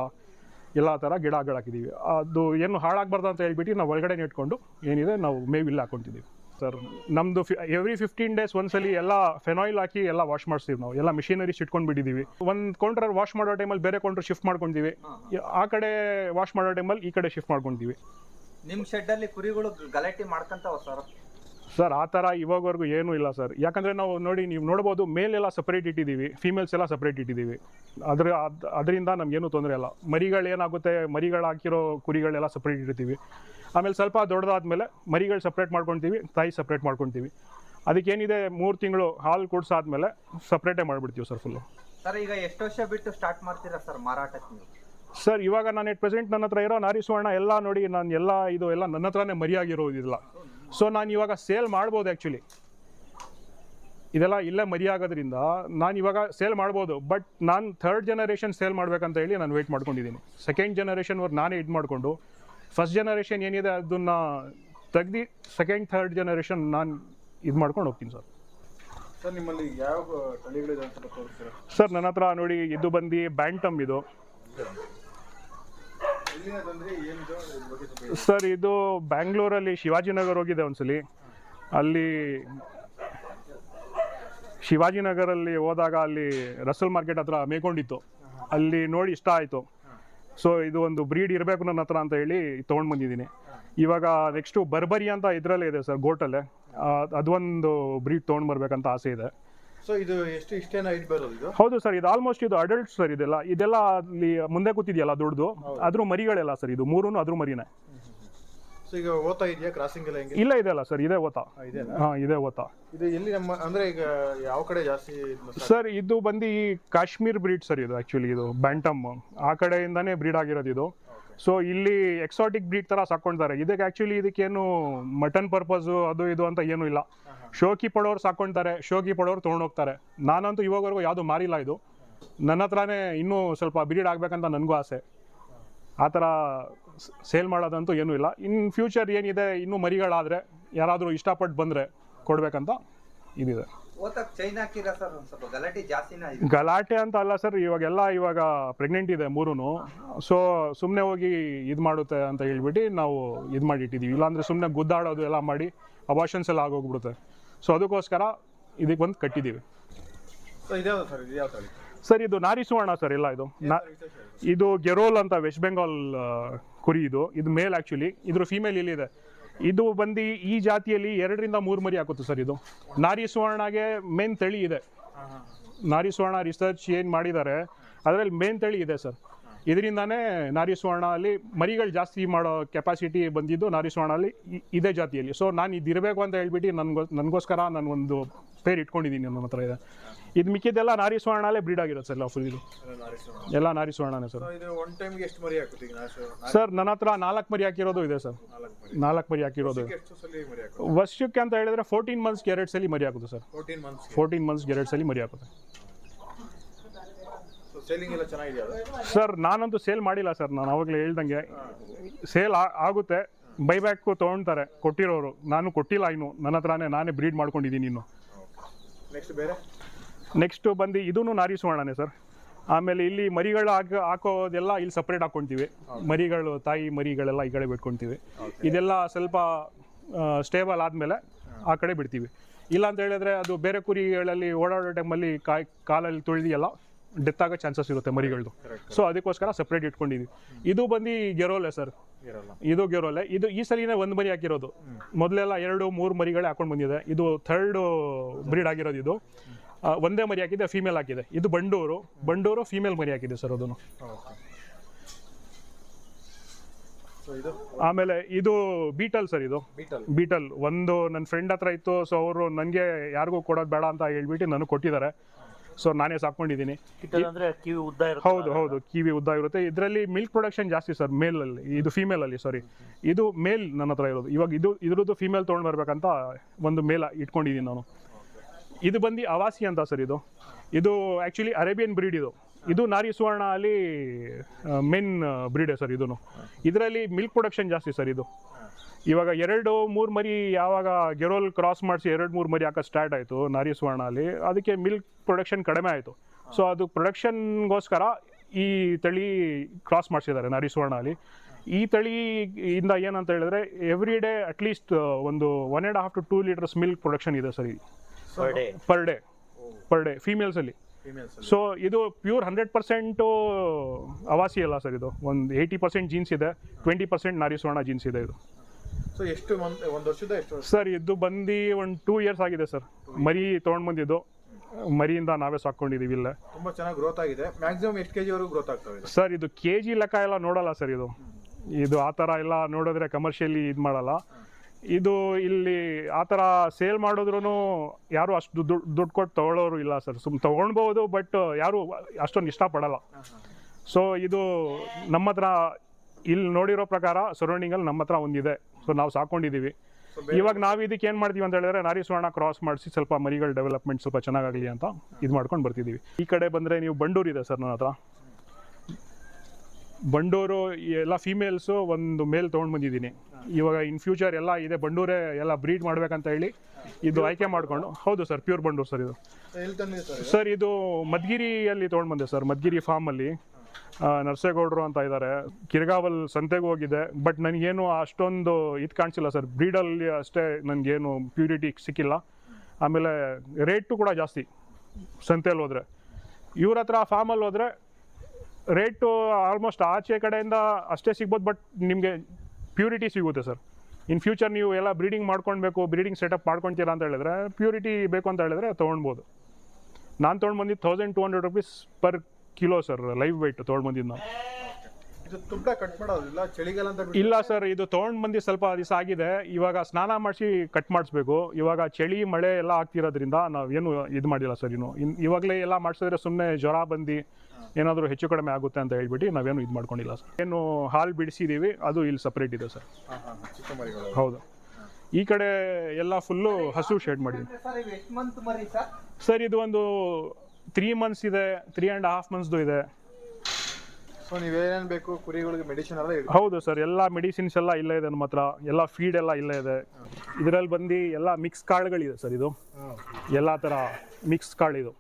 ಎಲ್ಲ ಥರ ಗಿಡಗಳು ಹಾಕಿದ್ದೀವಿ ಅದು ಏನು ಹಾಳಾಗಬಾರ್ದು ಅಂತ ಹೇಳ್ಬಿಟ್ಟು ನಾವು ಒಳಗಡೆ ಇಟ್ಕೊಂಡು ಏನಿದೆ ನಾವು ಮೇವಿಲ್ಲ ಹಾಕ್ಕೊತಿದ್ದೀವಿ ಸರ್ ನಮ್ಮದು ಫಿ ಎವ್ರಿ ಫಿಫ್ಟೀನ್ ಡೇಸ್ ಒಂದ್ಸಲಿ ಎಲ್ಲ ಫೆನಾಯಿಲ್ ಹಾಕಿ ಎಲ್ಲ ವಾಶ್ ಮಾಡಿಸ್ತೀವಿ ನಾವು. ಎಲ್ಲ ಮಿಷಿನರೀಸ್ ಇಟ್ಕೊಂಡು ಬಿಟ್ಟಿದ್ದೀವಿ ಒಂದು ಕೌಂಟ್ರ್ ವಾಶ್ ಮಾಡೋ ಟೈಮಲ್ಲಿ ಬೇರೆ ಕೌಂಟ್ರ್ ಶಿಫ್ಟ್ ಮಾಡ್ಕೊತೀವಿ. ಆ ಕಡೆ ವಾಶ್ ಮಾಡೋ ಟೈಮಲ್ಲಿ ಈ ಕಡೆ ಶಿಫ್ಟ್ ಮಾಡ್ಕೊತೀವಿ. ನಿಮ್ಮ ಶೆಡ್ ಅಲ್ಲಿ ಕುರಿಗಳು ಗಲಾಟೆ ಮಾಡ್ಕಂತಾವ ಸರ್ ಸರ್ ಆ ಥರ ಇವಾಗವರೆಗೂ ಏನೂ ಇಲ್ಲ ಸರ್ ಯಾಕಂದರೆ ನಾವು ನೋಡಿ ನೀವು ನೋಡ್ಬೋದು ಮೇಲೆಲ್ಲ ಸಪ್ರೇಟ್ ಇಟ್ಟಿದ್ದೀವಿ ಫೀಮೇಲ್ಸ್ ಎಲ್ಲ ಸಪ್ರೇಟ್ ಇಟ್ಟಿದ್ದೀವಿ. ಅದ್ರ ಅದು ಅದರಿಂದ ನಮಗೇನು ತೊಂದರೆ ಇಲ್ಲ. ಮರಿಗಳು ಏನಾಗುತ್ತೆ ಮರಿಗಳು ಹಾಕಿರೋ ಕುರಿಗಳೆಲ್ಲ ಸಪ್ರೇಟ್ ಇಡ್ತೀವಿ ಆಮೇಲೆ ಸ್ವಲ್ಪ ದೊಡ್ಡದಾದ್ಮೇಲೆ ಮರಿಗಳು ಸಪ್ರೇಟ್ ಮಾಡ್ಕೊತೀವಿ ತಾಯಿ ಸಪ್ರೇಟ್ ಮಾಡ್ಕೊತೀವಿ. ಅದಕ್ಕೇನಿದೆ ಮೂರು ತಿಂಗಳು ಹಾಲು ಕುಡ್ಸಾದ್ಮೇಲೆ ಸಪ್ರೇಟೇ ಮಾಡಿಬಿಡ್ತೀವಿ ಸರ್ ಫುಲ್ಲು ಸರ್ ಈಗ ಎಷ್ಟು ವರ್ಷ ಬಿಟ್ಟು ಸ್ಟಾರ್ಟ್ ಮಾಡ್ತೀರಾ ಸರ್ ಮಾರಾಟಕ್ಕೆ ಸರ್ ಇವಾಗ ನಾನು ಎಟ್ ಪ್ರೆಸೆಂಟ್ ನನ್ನ ಹತ್ರ ಇರೋ ನಾರಿ ಸುವರ್ಣ ಎಲ್ಲ ನೋಡಿ ನಾನು ಎಲ್ಲ ಇದು ಎಲ್ಲ ನನ್ನ ಹತ್ರನೇ ಮರಿಯಾಗಿರೋದಿಲ್ಲ. ಸೊ ನಾನು ಇವಾಗ ಸೇಲ್ ಮಾಡ್ಬೋದು ಆ್ಯಕ್ಚುಲಿ ಇದೆಲ್ಲ ಇಲ್ಲೇ ಮರಿಯಾಗೋದ್ರಿಂದ ನಾನು ಇವಾಗ ಸೇಲ್ ಮಾಡ್ಬೋದು ಬಟ್ ನಾನು ಥರ್ಡ್ ಜನರೇಷನ್ ಸೇಲ್ ಮಾಡ್ಬೇಕಂತ ಹೇಳಿ ನಾನು ವೆಯ್ಟ್ ಮಾಡ್ಕೊಂಡಿದ್ದೀನಿ. ಸೆಕೆಂಡ್ ಜನರೇಷನ್ವರೆಗೆ ನಾನೇ ಇದು ಮಾಡಿಕೊಂಡು ಫಸ್ಟ್ ಜನರೇಷನ್ ಏನಿದೆ ಅದನ್ನ ತೆಗ್ದು ಸೆಕೆಂಡ್ ಥರ್ಡ್ ಜನರೇಷನ್ ನಾನು ಇದು ಮಾಡ್ಕೊಂಡು ಹೋಗ್ತೀನಿ ಸರ್ ಸರ್ ನಿಮ್ಮಲ್ಲಿ ಯಾವ ತಳಿಗಳಿದೆ ಅಂತ ಸರ್ ನನ್ನ ಹತ್ರ ನೋಡಿ ಇದು ಬಂದು ಬ್ಯಾಂಟಮ್ ಇದು ಎಲ್ಲಿಂದ ತಂದ್ರಿ ಏನಿದು ಇದ್ರ ಬಗ್ಗೆ ಸ್ವಲ್ಪ ಹೇಳಿ. ಸರ್, ಇದು ಬ್ಯಾಂಗ್ಳೂರಲ್ಲಿ ಶಿವಾಜಿನಗರ್ ಹೋಗಿದೆ ಒಂದ್ಸಲಿ. ಅಲ್ಲಿ ಶಿವಾಜಿನಗರಲ್ಲಿ ಹೋದಾಗ ಅಲ್ಲಿ ರಸಲ್ ಮಾರ್ಕೆಟ್ ಹತ್ರ ಮೇಕೊಂಡಿತ್ತು. ಅಲ್ಲಿ ನೋಡಿ ಇಷ್ಟ ಆಯಿತು. ಸೊ ಇದು ಒಂದು ಬ್ರೀಡ್ ಇರಬೇಕು ನನ್ನ ಹತ್ರ ಅಂತ ಹೇಳಿ ತೊಗೊಂಡು ಬಂದಿದ್ದೀನಿ. ಇವಾಗ ನೆಕ್ಸ್ಟು ಬರ್ಬರಿ ಅಂತ ಇದರಲ್ಲೇ ಇದೆ ಸರ್, ಗೋಟಲ್ಲೇ. ಅದೊಂದು ಬ್ರೀಡ್ ತೊಗೊಂಡು ಬರ್ಬೇಕಂತ ಆಸೆ ಇದೆ. ಸೊ ಇದು ಎಷ್ಟು ಇಷ್ಟೇನ ಹೈಟ್ ಬರೋದು ಇದು? ಹೌದು ಸರ್ ಇದು ಆಲ್ಮೋಸ್ಟ್ ಇದು ಅಡಲ್ಟ್ ಸರ್ ಇದೆಲ್ಲ. ಇದೆಲ್ಲ ಅಲ್ಲಿ ಮುಂದೆ ಕೂತಿದೆಯಲ್ಲ ದೊಡ್ಡದು ಅದ್ರ ಮರಿಗಳೆಲ್ಲ ಸರ್ ಇದು ಮೂರೂ ಅದ್ರ ಮರಿನೇ. ಸೊ ಈಗ ಓತಾ ಇದೆಯಾ? ಕ್ರಾಸಿಂಗ್ ಎಲ್ಲ ಹೆಂಗೆ? ಇಲ್ಲ ಇದೆಲ್ಲ ಸರ್ ಇದೇ ಓತಾ. ಹಾ ಇದೇ ಓತಾ. ಇದು ಎಲ್ಲಿ ನಮ್ಮ ಅಂದ್ರೆ ಈಗ ಯಾವ ಕಡೆ ಜಾಸ್ತಿ ಸರ್ ಇದು ಬಂದು ಕಾಶ್ಮೀರ್ ಬ್ರೀಡ್ ಸರ್ ಇದು ಆಕ್ಚುಲಿ ಇದು ಬ್ಯಾಂಟಮ್ ಆ ಕಡೆಯಿಂದಾನೇ ಬ್ರೀಡ್ ಆಗಿರೋದು ಇದು. ಸೊ ಇಲ್ಲಿ ಎಕ್ಸಾಟಿಕ್ ಬ್ರೀಡ್ ತರ ಸಾಕೊಂಡಿದ್ದಾರೆ ಇದಕ್ಕೆ ಆಕ್ಚುಲಿ ಇದಕ್ಕೇನು ಮಟನ್ ಪರ್ಪಸ್ ಅದು ಇದು ಅಂತ ಏನೂ ಇಲ್ಲ. ಶೋಕಿ ಪಡೋರು ಸಾಕೊಂಡಿದ್ದಾರೆ ಶೋಕಿ ಪಡೋರು ತೊಗೊಂಡೋಗ್ತಾರೆ ನಾನಂತೂ ಇವಾಗವರೆಗೂ ಯಾವುದು ಮಾರಿಲ್ಲ ಇದು. ನನ್ನ ಹತ್ರನೇ ಇನ್ನೂ ಸ್ವಲ್ಪ ಬಿಡೀಡ್ ಆಗಬೇಕಂತ ನನಗೂ ಆಸೆ. ಆ ಥರ ಸೇಲ್ ಮಾಡೋದಂತೂ ಏನೂ ಇಲ್ಲ. ಇನ್ ಫ್ಯೂಚರ್ ಏನಿದೆ ಇನ್ನೂ ಮರಿಗಳಾದರೆ ಯಾರಾದರೂ ಇಷ್ಟಪಟ್ಟು ಬಂದರೆ ಕೊಡಬೇಕಂತ ಇದಿದೆ. ಗಲಾಟೆ ಜಾಸ್ತಿನ ಇದೆ. ಗಲಾಟೆ ಅಂತ ಅಲ್ಲ ಸರ್ ಇವಾಗೆಲ್ಲ ಇವಾಗ ಪ್ರೆಗ್ನೆಂಟ್ ಇದೆ ಮೂರೂ ಸೊ ಸುಮ್ಮನೆ ಹೋಗಿ ಇದು ಮಾಡುತ್ತೆ ಅಂತ ಹೇಳ್ಬಿಟ್ಟು ನಾವು ಇದು ಮಾಡಿಟ್ಟಿದ್ದೀವಿ ಇಲ್ಲಾಂದರೆ ಸುಮ್ಮನೆ ಗುದ್ದಾಡೋದು ಎಲ್ಲ ಮಾಡಿ ಅಬಾಷನ್ಸ್ ಎಲ್ಲ ಆಗೋಗ್ಬಿಡುತ್ತೆ. ಸೊ ಅದಕ್ಕೋಸ್ಕರ ಇದಕ್ಕೆ ಒಂದು ಕಟ್ಟಿದ್ದೀವಿ. ಸರ್ ಇದು ನಾರಿ ಸುವರ್ಣ ಸರ್ ಇಲ್ಲ ಇದು. ನಾ ಇದು ಗೆರೋಲ್ ಅಂತ ವೆಸ್ಟ್ ಬೆಂಗಾಲ್ ಕುರಿ ಇದು. ಇದು ಮೇಲ್ ಆ್ಯಕ್ಚುಲಿ ಇದ್ರ ಫೀಮೇಲ್ ಇಲ್ಲಿದೆ ಇದು. ಬಂದು ಈ ಜಾತಿಯಲ್ಲಿ ಎರಡರಿಂದ ಮೂರು ಮರಿ ಹಾಕುತ್ತೆ ಸರ್ ಇದು. ನಾರಿ ಸುವರ್ಣಗೆ ಮೇನ್ ತಳಿ ಇದೆ. ನಾರಿ ಸುವರ್ಣ ರಿಸರ್ಚ್ ಏನು ಮಾಡಿದ್ದಾರೆ ಅದರಲ್ಲಿ ಮೇನ್ ತಳಿ ಇದೆ ಸರ್. ಇದರಿಂದಾನೇ ನಾರಿ ಸುವರ್ಣ ಅಲ್ಲಿ ಮರಿಗಳು ಜಾಸ್ತಿ ಮಾಡೋ ಕೆಪಾಸಿಟಿ ಬಂದಿದ್ದು ನಾರಿ ಸುವರ್ಣ ಅಲ್ಲಿ ಇದೇ ಜಾತಿಯಲ್ಲಿ. ಸೊ ನಾನು ಇದಿರಬೇಕು ಅಂತ ಹೇಳ್ಬಿಟ್ಟು ನನ್ಗೋ ನನಗೋಸ್ಕರ ನಾನು ಒಂದು ಪೇರ್ ಇಟ್ಕೊಂಡಿದ್ದೀನಿ ನನ್ನ ಹತ್ರ ಇದೆ. ಇದು ಮಿಕ್ಕಿದ್ದೆಲ್ಲ ನಾರಿ ಸುವರ್ಣಲ್ಲೇ ಬ್ರೀಡ್ ಆಗಿರೋದು ಸರ್ ಎಲ್ಲ ಫುಲ್ ಇದು. ಎಲ್ಲ ನಾರಿ ಸುವರ್ಣನೇ ಸರ್. ಸರ್ ನನ್ನ ಹತ್ರ ನಾಲ್ಕು ಮರಿ ಹಾಕಿರೋದು ಇದೆ ಸರ್. ನಾಲ್ಕು ಮರಿ. ಹಾಕಿರೋದು. ವರ್ಷಕ್ಕೆ ಅಂತ ಹೇಳಿದ್ರೆ ಫೋರ್ಟೀನ್ ಮಂತ್ಸ್ಗೆ ಎರಡು ಸಲ ಮರಿ ಹಾಕುದು ಸರ್. ಫೋರ್ಟೀನ್ ಮಂತ್ಸ್ ಫೋರ್ಟೀನ್ ಮಂತ್ಸ್ಗೆ ಎರಡು ಸಲ ಮರಿ ಹಾಕುತ್ತೆ ಸೇಲಿಂಗ್ ಎಲ್ಲ ಚೆನ್ನಾಗಿದೆಯಾ? ಸರ್ ನಾನಂತೂ ಸೇಲ್ ಮಾಡಿಲ್ಲ ಸರ್ ನಾನು ಅವಾಗಲೇ ಹೇಳ್ದಂಗೆ. ಸೇಲ್ ಆಗುತ್ತೆ ಬೈಬ್ಯಾಕು ತೊಗೊಳ್ತಾರೆ ಕೊಟ್ಟಿರೋರು. ನಾನು ಕೊಟ್ಟಿಲ್ಲ ಇನ್ನು. ನನ್ನ ಹತ್ರನೇ ನಾನೇ ಬ್ರೀಡ್ ಮಾಡ್ಕೊಂಡಿದ್ದೀನಿ ಇನ್ನು. ನೆಕ್ಸ್ಟ್ ಬೇರೆ? ನೆಕ್ಸ್ಟು ಬಂದು ಇದೂ ನಾರಿ ಸುವರ್ಣನೇ ಸರ್ ಆಮೇಲೆ ಇಲ್ಲಿ ಮರಿಗಳು ಹಾಕೋ ಹಾಕೋದೆಲ್ಲ ಇಲ್ಲಿ ಸಪ್ರೇಟ್ ಹಾಕ್ಕೊಳ್ತೀವಿ ಮರಿಗಳು ತಾಯಿ ಮರಿಗಳೆಲ್ಲ ಈ ಕಡೆ ಬಿಟ್ಕೊಳ್ತೀವಿ ಇದೆಲ್ಲ ಸ್ವಲ್ಪ ಸ್ಟೇಬಲ್ ಆದಮೇಲೆ ಆ ಕಡೆ ಬಿಡ್ತೀವಿ. ಇಲ್ಲ ಅಂತ ಹೇಳಿದ್ರೆ ಅದು ಬೇರೆ ಕುರಿಗಳಲ್ಲಿ ಓಡಾಡೋ ಟೈಮಲ್ಲಿ ಕಾಯಿ ಕಾಲಲ್ಲಿ ತುಳಿದು ಎಲ್ಲ ಡೆತ್ ಆಗೋ ಚಾನ್ಸಸ್ ಇರುತ್ತೆ ಮರಿಗಳದು. ಸೊ ಅದಕ್ಕೋಸ್ಕರ ಸಪ್ರೇಟ್ ಇಟ್ಕೊಂಡಿದ್ವಿ ಇದು ಬಂದು ಗೆರೋಲೆ ಸರ್ ಇದು ಗೆರೋಲೆ ಇದು ಈ ಸಲಿನೇ ಒಂದು ಮರಿ ಹಾಕಿರೋದು. ಮೊದಲೆಲ್ಲ ಎರಡು ಮೂರು ಮರಿಗಳೇ ಹಾಕೊಂಡು ಬಂದಿದೆ. ಇದು ಥರ್ಡ್ ಬ್ರೀಡ್ ಆಗಿರೋದು ಇದು. ಒಂದೇ ಮರಿ ಹಾಕಿದೆ ಫೀಮೇಲ್ ಹಾಕಿದೆ. ಇದು ಬಂಡೂರು. ಬಂಡೂರು ಫೀಮೇಲ್ ಮರಿ ಹಾಕಿದೆ ಸರ್ ಅದನ್ನು. ಆಮೇಲೆ ಇದು ಬೀಟಲ್ ಸರ್ ಇದು. ಬೀಟಲ್ ಒಂದು ನನ್ನ ಫ್ರೆಂಡ್ ಹತ್ರ ಇತ್ತು ಸೊ ಅವರು ನನಗೆ ಯಾರಿಗೂ ಕೊಡೋದು ಬೇಡ ಅಂತ ಹೇಳ್ಬಿಟ್ಟು ನನಗೆ ಕೊಟ್ಟಿದ್ದಾರೆ. ಸೊ ನಾನೇ ಸಾಕೊಂಡಿದ್ದೀನಿ ಕಿವಿ ಉದ್ದ ಇರುತ್ತೆ ಹೌದು ಹೌದು ಕಿವಿ ಉದ್ದ ಇರುತ್ತೆ. ಇದರಲ್ಲಿ ಮಿಲ್ಕ್ ಪ್ರೊಡಕ್ಷನ್ ಜಾಸ್ತಿ ಸರ್ ಮೇಲ್ ಅಲ್ಲಿ ಇದು ಫೀಮೇಲಲ್ಲಿ ಸಾರಿ ಇದು ಮೇಲ್ ನನ್ನ ಹತ್ರ ಇರೋದು. ಇವಾಗ ಇದು ಇದ್ರದ್ದು ಫೀಮೇಲ್ ತೊಗೊಂಡು ಬರ್ಬೇಕಂತ ಒಂದು ಮೇಲ್ ಇಟ್ಕೊಂಡಿದ್ದೀನಿ ನಾನು. ಇದು ಬಂದು ಅವಾಸಿ ಅಂತ ಸರ್ ಇದು. ಇದು ಆ್ಯಕ್ಚುಲಿ ಅರೇಬಿಯನ್ ಬ್ರೀಡ್ ಇದು. ಇದು ನಾರಿ ಸುವರ್ಣ ಅಲ್ಲಿ ಮೇನ್ ಬ್ರೀಡ್ ಸರ್ ಇದೂ ಇದರಲ್ಲಿ ಮಿಲ್ಕ್ ಪ್ರೊಡಕ್ಷನ್ ಜಾಸ್ತಿ ಸರ್ ಇದು. ಇವಾಗ ಎರಡು ಮೂರು ಮರಿ ಯಾವಾಗ ಗೆರೋಲ್ ಕ್ರಾಸ್ ಮಾಡಿಸಿ ಎರಡು ಮೂರು ಮರಿ ಹಾಕೋ ಸ್ಟಾರ್ಟ್ ಆಯಿತು ನಾರಿ ಸುವರ್ಣ ಅಲ್ಲಿ ಅದಕ್ಕೆ ಮಿಲ್ಕ್ ಪ್ರೊಡಕ್ಷನ್ ಕಡಿಮೆ ಆಯಿತು. ಸೊ ಅದು ಪ್ರೊಡಕ್ಷನ್ಗೋಸ್ಕರ ಈ ತಳಿ ಕ್ರಾಸ್ ಮಾಡಿಸಿದ್ದಾರೆ ನಾರಿ ಸುವರ್ಣ ಅಲ್ಲಿ ಈ ಇಂದ ಏನಂತ ಹೇಳಿದ್ರೆ ಎವ್ರಿ ಡೇ ಅಟ್ಲೀಸ್ಟ್ ಒಂದು one and half to two litres milk production ಇದೆ sir per day per day per day ಫೀಮೇಲ್ಸಲ್ಲಿ females so ಇದು ಪ್ಯೂರ್ ಹಂಡ್ರೆಡ್ ಪರ್ಸೆಂಟು ಅವಾಸಿ ಅಲ್ಲ ಸರ್ ಇದು. ಒಂದು ಏಯ್ಟಿ ಪರ್ಸೆಂಟ್ ಜೀನ್ಸ್ ಇದೆ twenty percent Nari Suvarna genes ಇದೆ ಇದು. So ಎಷ್ಟು ಒಂದು ವರ್ಷದ ಎಷ್ಟು ವರ್ಷ? ಸರ್ ಇದು ಬಂದು ಒಂದು ಟೂ ಇಯರ್ಸ್ ಆಗಿದೆ ಸರ್ ಮರಿ ತೊಗೊಂಡು ಬಂದಿದ್ದು. ಮರಿಯಿಂದ ನಾವೇ ಸಾಕೊಂಡಿದ್ದೀವಿ ಇಲ್ಲ. ತುಂಬಾ ಚೆನ್ನಾಗಿ ಗ್ರೋತ್ ಆಗಿದೆ. ಮ್ಯಾಕ್ಸಿಮಮ್ ಎಷ್ಟು ಕೆಜಿ ವರೆಗೂ ಗ್ರೋತ್ ಆಗ್ತವೆ ಇದು? ಸರ್ ಇದು ಕೆ ಜಿ ಲೆಕ್ಕ ಎಲ್ಲ ನೋಡಲ್ಲ ಸರ್ ಇದು. ಇದು ಆ ಥರ ಎಲ್ಲ ನೋಡಿದ್ರೆ ಕಮರ್ಷಿಯಲಿ ಇದು ಮಾಡಲ್ಲ. ಇದು ಇಲ್ಲಿ ಆ ಥರ ಸೇಲ್ ಮಾಡಿದ್ರು ಯಾರು ಅಷ್ಟು ದುಡ್ಡು ದುಡ್ಡು ಕೊಟ್ಟು ತೊಗೊಳ್ಳೋರು ಇಲ್ಲ ಸರ್ ಸುಮ್ ತೊಗೊಳ್ಬೋದು ಬಟ್ ಯಾರು ಅಷ್ಟೊಂದು ಇಷ್ಟಪಡಲ್ಲ. ಸೊ ಇದು ನಮ್ಮ ಹತ್ರ ಇಲ್ಲಿ ನೋಡಿರೋ ಪ್ರಕಾರ ಸರೌಂಡಿಂಗಲ್ಲಿ ನಮ್ಮ ಹತ್ರ ಒಂದಿದೆ. ಸೊ ನಾವು ಸಾಕೊಂಡಿದ್ದೀವಿ. ಇವಾಗ ನಾವು ಇದಕ್ಕೆ ಏನು ಮಾಡ್ತೀವಿ ಅಂತ ಹೇಳಿದ್ರೆ ನಾರಿ ಸುವರ್ಣ ಕ್ರಾಸ್ ಮಾಡಿಸಿ ಸ್ವಲ್ಪ ಮರಿಗಳ ಡೆವಲಪ್ಮೆಂಟ್ ಸ್ವಲ್ಪ ಚೆನ್ನಾಗಾಗಲಿ ಅಂತ ಇದು ಮಾಡ್ಕೊಂಡು ಬರ್ತಿದ್ದೀವಿ. ಈ ಕಡೆ ಬಂದರೆ ನೀವು ಬಂಡೂರು ಇದೆ ಸರ್ ನನ್ನ ಹತ್ರ. ಬಂಡೂರು ಎಲ್ಲ ಫೀಮೇಲ್ಸು ಒಂದು ಮೇಲ್ ತೊಗೊಂಡು ಬಂದಿದ್ದೀನಿ. ಇವಾಗ ಇನ್ ಫ್ಯೂಚರ್ ಎಲ್ಲ ಇದೆ ಬಂಡೂರೇ ಎಲ್ಲ ಬ್ರೀಡ್ ಮಾಡ್ಬೇಕಂತ ಹೇಳಿ ಇದು ಆಯ್ಕೆ ಮಾಡಿಕೊಂಡು ಹೌದು ಸರ್ ಪ್ಯೂರ್ ಬಂಡೂರು ಸರ್ ಇದು. ಸರ್ ಇದು? ಮದ್ಗಿರಿಯಲ್ಲಿ ತೊಗೊಂಡು ಬಂದೆ ಸರ್ ಮದ್ಗಿರಿ ಫಾರ್ಮಲ್ಲಿ ನರಸೇಗೌಡರು ಅಂತ ಇದ್ದಾರೆ ಕಿರ್ಗಾವಲ್ ಸಂತೆಗೆ ಹೋಗಿದೆ ಬಟ್ ನನಗೇನು ಅಷ್ಟೊಂದು ಇದು ಕಾಣಿಸಿಲ್ಲ ಸರ್. ಬ್ರೀಡಲ್ಲಿ ಅಷ್ಟೇ ನನಗೇನು ಪ್ಯೂರಿಟಿ ಸಿಕ್ಕಿಲ್ಲ. ಆಮೇಲೆ ರೇಟು ಕೂಡ ಜಾಸ್ತಿ ಸಂತೆಯಲ್ಲಿ ಹೋದರೆ. ಇವ್ರ ಹತ್ರ ಫಾರ್ಮಲ್ಲಿ ಹೋದರೆ ರೇಟು ಆಲ್ಮೋಸ್ಟ್ ಆಚೆ ಕಡೆಯಿಂದ ಅಷ್ಟೇ ಸಿಗ್ಬೋದು ಬಟ್ ನಿಮಗೆ ಪ್ಯೂರಿಟಿ ಸಿಗುತ್ತೆ ಸರ್. ಇನ್ ಫ್ಯೂಚರ್ ನೀವು ಎಲ್ಲ ಬ್ರೀಡಿಂಗ್ ಮಾಡ್ಕೊಳ್ಬೇಕು ಬ್ರೀಡಿಂಗ್ ಸೆಟಪ್ ಮಾಡ್ಕೊಳ್ತೀರಾ ಅಂತ ಹೇಳಿದ್ರೆ ಪ್ಯೂರಿಟಿ ಬೇಕು ಅಂತ ಹೇಳಿದ್ರೆ ತೊಗೊಳ್ಬೋದು ನಾನು ತೊಗೊಂಡು ಬಂದಿದ್ದು thousand two hundred rupees per kilo sir live weight ತೊಗೊಂಡು ಬಂದಿದ್ದು ನಾವು. ಇದು ತುಪ್ಪ ಕಟ್ ಮಾಡೋದಿಲ್ಲ ಚಳಿಗಾಲ ಅಂತ ಬಿಟ್ಟು ಇಲ್ಲ ಸರ್ ಇದು ತೊಗೊಂಡು ಬಂದಿ ಸ್ವಲ್ಪ ದಿವಸ ಆಗಿದೆ. ಇವಾಗ ಸ್ನಾನ ಮಾಡಿಸಿ ಕಟ್ ಮಾಡಿಸ್ಬೇಕು. ಇವಾಗ ಚಳಿ ಮಳೆ ಎಲ್ಲ ಆಗ್ತಿರೋದ್ರಿಂದ ನಾವೇನು ಇದು ಮಾಡಿಲ್ಲ ಸರ್ ಇನ್ನು. ಇನ್ ಇವಾಗಲೇ ಎಲ್ಲ ಮಾಡಿಸಿದ್ರೆ ಸುಮ್ಮನೆ ಜ್ವರ ಬಂದು ಏನಾದರೂ ಹೆಚ್ಚು ಕಡಿಮೆ ಆಗುತ್ತೆ ಅಂತ ಹೇಳ್ಬಿಟ್ಟು ನಾವೇನು ಇದು ಮಾಡ್ಕೊಂಡಿಲ್ಲ ಸರ್. ಏನು ಹಾಲು ಬಿಡಿಸಿದ್ದೀವಿ ಅದು ಇಲ್ಲಿ ಸಪ್ರೇಟ್ ಇದೆ ಸರ್. ಹಾ, ಹಾ, ಹಾ, ಚಿಕ್ಕ ಮರಿಗಳು ಹೌದು. ಈ ಕಡೆ ಎಲ್ಲ ಫುಲ್ಲು ಹಸು ಶೇಡ್ ಮಾಡಿದ್ವಿ. ಸರ್ ಇದು ಒಂದು ತ್ರೀ ಮಂತ್ಸ್ ಇದೆ ತ್ರೀ ಆ್ಯಂಡ್ ಹಾಫ್ ಮಂತ್ಸ್ದು ಇದೆ. ಸೊ ನೀವೇನೇನು ಬೇಕು ಕುರಿಗಳಿಗೆ ಮೆಡಿಸಿನ್ ಎಲ್ಲ ಹೌದು ಸರ್ ಎಲ್ಲ ಮೆಡಿಸಿನ್ಸ್ ಎಲ್ಲ ಇಲ್ಲೇ ಇದೆ ನಮ್ಮ ಹತ್ರ ಎಲ್ಲ ಫೀಡ್ ಎಲ್ಲ ಇಲ್ಲೇ ಇದೆ. ಇದರಲ್ಲಿ ಬಂದು ಎಲ್ಲ ಮಿಕ್ಸ್ ಕಾಳುಗಳಿದೆ ಸರ್ ಇದು. ಎಲ್ಲ ಥರ ಮಿಕ್ಸ್ ಕಾಳು ಇದು.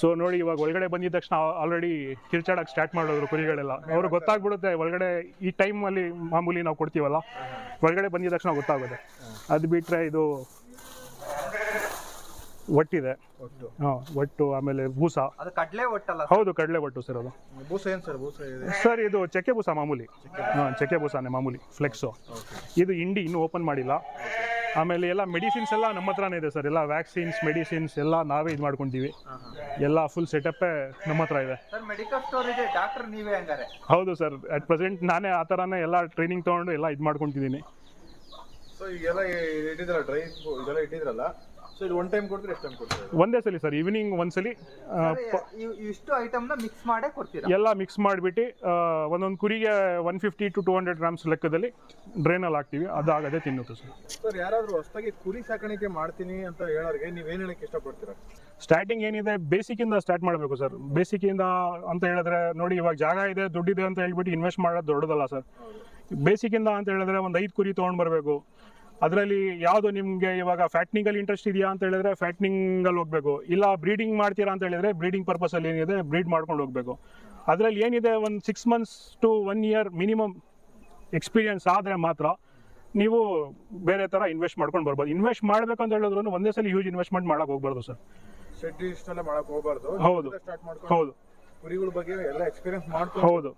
ಸೊ ನೋಡಿ ಇವಾಗ ಒಳಗಡೆ ಬಂದಿದ ತಕ್ಷಣ ಆಲ್ರೆಡಿ ಕಿರ್ಚಾಡಕ್ಕೆ ಸ್ಟಾರ್ಟ್ ಮಾಡಿದ್ರು ಕುರಿಗಳೆಲ್ಲ. ಅವ್ರಿಗೆ ಗೊತ್ತಾಗ್ಬಿಡುತ್ತೆ ಒಳಗಡೆ ಈ ಟೈಮಲ್ಲಿ ಮಾಮೂಲಿ ನಾವು ಕೊಡ್ತೀವಲ್ಲ. ಒಳಗಡೆ ಬಂದಿದ ತಕ್ಷಣ ಗೊತ್ತಾಗುತ್ತೆ. ಅದು ಬಿಟ್ಟರೆ ಇದು ಒಟ್ಟಿದೆ. ಒಟ್ಟು? ಹಾಂ ಒಟ್ಟು ಆಮೇಲೆ ಬೂಸ. ಅದು ಕಡ್ಲೆ ಒಟ್ಟಲ್ಲ ಹೌದು ಕಡಲೆ ಒಟ್ಟು ಸರ್ ಅದು. ಬೂಸ ಏನ್ ಸರ್ ಬೂಸ ಇದೆ? ಸರ್ ಇದು ಚಕ್ಕೆ ಬೂಸ ಮಾಮೂಲಿ. ಹಾಂ ಚಕ್ಕೆ ಬೂಸಾನೆ ಮಾಮೂಲಿ ಫ್ಲೆಕ್ಸು. ಇದು ಇಂಡಿ ಇನ್ನೂ ಓಪನ್ ಮಾಡಿಲ್ಲ. ಆಮೇಲೆ ಎಲ್ಲ ಮೆಡಿಸಿನ್ಸ್ ಎಲ್ಲ ನಮ್ಮ ಹತ್ರನೇ ಇದೆ ಸರ್. ಎಲ್ಲ ವ್ಯಾಕ್ಸಿನ್ಸ್ ಮೆಡಿಸಿನ್ಸ್ ಎಲ್ಲ ನಾವೇ ಇದು ಮಾಡ್ಕೊಂತೀವಿ. ಎಲ್ಲ ಫುಲ್ ಸೆಟಪ್ಪೇ ನಮ್ಮ ಹತ್ರ ಇದೆ. ಸರ್ ಮೆಡಿಕಲ್ ಸ್ಟೋರ್ ಇದೆ ಡಾಕ್ಟರ್ ನೀವೇ ಹಂಗಾರೆ? ಹೌದು ಸರ್. ಅಟ್ ಪ್ರೆಸೆಂಟ್ ನಾನೇ ಆ ಥರನೇ ಎಲ್ಲ ಟ್ರೈನಿಂಗ್ ತೊಗೊಂಡು ಎಲ್ಲ ಇದು ಮಾಡ್ಕೊತಿದ್ದೀನಿ. ಸೊ ಈಗೆಲ್ಲ ಇಟ್ಟಿದ್ರಲ್ಲ ಡ್ರೈ ಇದೆಲ್ಲ ಇಟ್ಟಿದ್ರಲ್ಲ? ಸೊ ಇದು ಒನ್ ಟೈಮ್ ಕೊಡ್ತೀರಾ ಎಷ್ಟು ಟೈಮ್ ಕೊಡ್ತೀರಿ? ಒಂದೇ ಸಲ ಸರ್ ಈವ್ನಿಂಗ್ ಒಂದ್ಸಲಿ ಆ, ಇಷ್ಟು ಐಟಮ್ನ ಮಿಕ್ಸ್ ಮಾಡೇ ಕೊಡ್ತೀರಾ? ಎಲ್ಲ ಮಿಕ್ಸ್ ಮಾಡಿಬಿಟ್ಟು ಒಂದೊಂದು ಕುರಿಗೆ one fifty to two hundred grams ಲೆಕ್ಕದಲ್ಲಿ ಡ್ರೈನಲ್ಲಿ ಹಾಕ್ತೀವಿ ಅದು ಆಗದೆ ತಿನ್ನುತ್ತೆ ಸರ್. ಸರ್ ಯಾರಾದ್ರೂ ಹೊಸದಾಗಿ ಕುರಿ ಸಾಕಾಣಿಕೆ ಮಾಡ್ತೀನಿ ಅಂತ ಹೇಳೋರಿಗೆ ಏನ್ ಹೇಳಕ್ ಇಷ್ಟಪಡ್ತೀರಾ? ಸ್ಟಾರ್ಟಿಂಗ್ ಏನಿದೆ ಬೇಸಿಕ್ಕಿಂದ ಸ್ಟಾರ್ಟ್ ಮಾಡಬೇಕು ಸರ್. ಬೇಸಿಕ್ಕಿಂದ ಅಂತ ಹೇಳಿದ್ರೆ ನೋಡಿ ಇವಾಗ ಜಾಗ ಇದೆ ದುಡ್ಡಿದೆ ಅಂತ ಹೇಳ್ಬಿಟ್ಟು ಇನ್ವೆಸ್ಟ್ ಮಾಡೋದು ದೊಡ್ಡದಲ್ಲ ಸರ್. ಬೇಸಿಕ್ಕಿಂದ ಅಂತ ಹೇಳಿದ್ರೆ ಒಂದು ಐದು ಕುರಿ ತೊಗೊಂಡು ಬರಬೇಕು. ಅದರಲ್ಲಿ ಯಾವುದು ನಿಮಗೆ ಇವಾಗ ಫ್ಯಾಟ್ನಿಂಗಲ್ಲಿ ಇಂಟ್ರೆಸ್ಟ್ ಇದೆಯಾ ಅಂತ ಹೇಳಿದ್ರೆ ಫ್ಯಾಟ್ನಿಂಗಲ್ಲಿ ಹೋಗಬೇಕು. ಇಲ್ಲ ಬ್ರೀಡಿಂಗ್ ಮಾಡ್ತೀರಾ ಅಂತ ಹೇಳಿದ್ರೆ ಬ್ರೀಡಿಂಗ್ ಪರ್ಪಸಲ್ಲಿ ಏನಿದೆ ಬ್ರೀಡ್ ಮಾಡ್ಕೊಂಡು ಹೋಗಬೇಕು. ಅದರಲ್ಲಿ ಏನಿದೆ ಒಂದು six months to one year minimum experience ಆದರೆ ಮಾತ್ರ ನೀವು ಬೇರೆ ಥರ ಇನ್ವೆಸ್ಟ್ ಮಾಡ್ಕೊಂಡು ಬರ್ಬೋದು. ಇನ್ವೆಸ್ಟ್ ಮಾಡಬೇಕು ಅಂತ ಹೇಳಿದ್ರು ಒಂದೇ ಸಲ ಹ್ಯೂಜ್ ಇನ್ವೆಸ್ಟ್ಮೆಂಟ್ ಮಾಡಕ್ಕೆ ಹೋಗ್ಬಾರ್ದು ಸರ್. ಶೆಡ್ ಇಷ್ಟೆಲ್ಲ ಮಾಡಕ್ ಹೋಗ್ಬಾರ್ದು. ಹೌದು. ಹೌದು. ಕುರಿಗಳ ಬಗ್ಗೆ ಎಲ್ಲ ಎಕ್ಸ್ಪೀರಿಯನ್ಸ್ ಮಾಡ್ಕೊಂಡು ಹೌದು.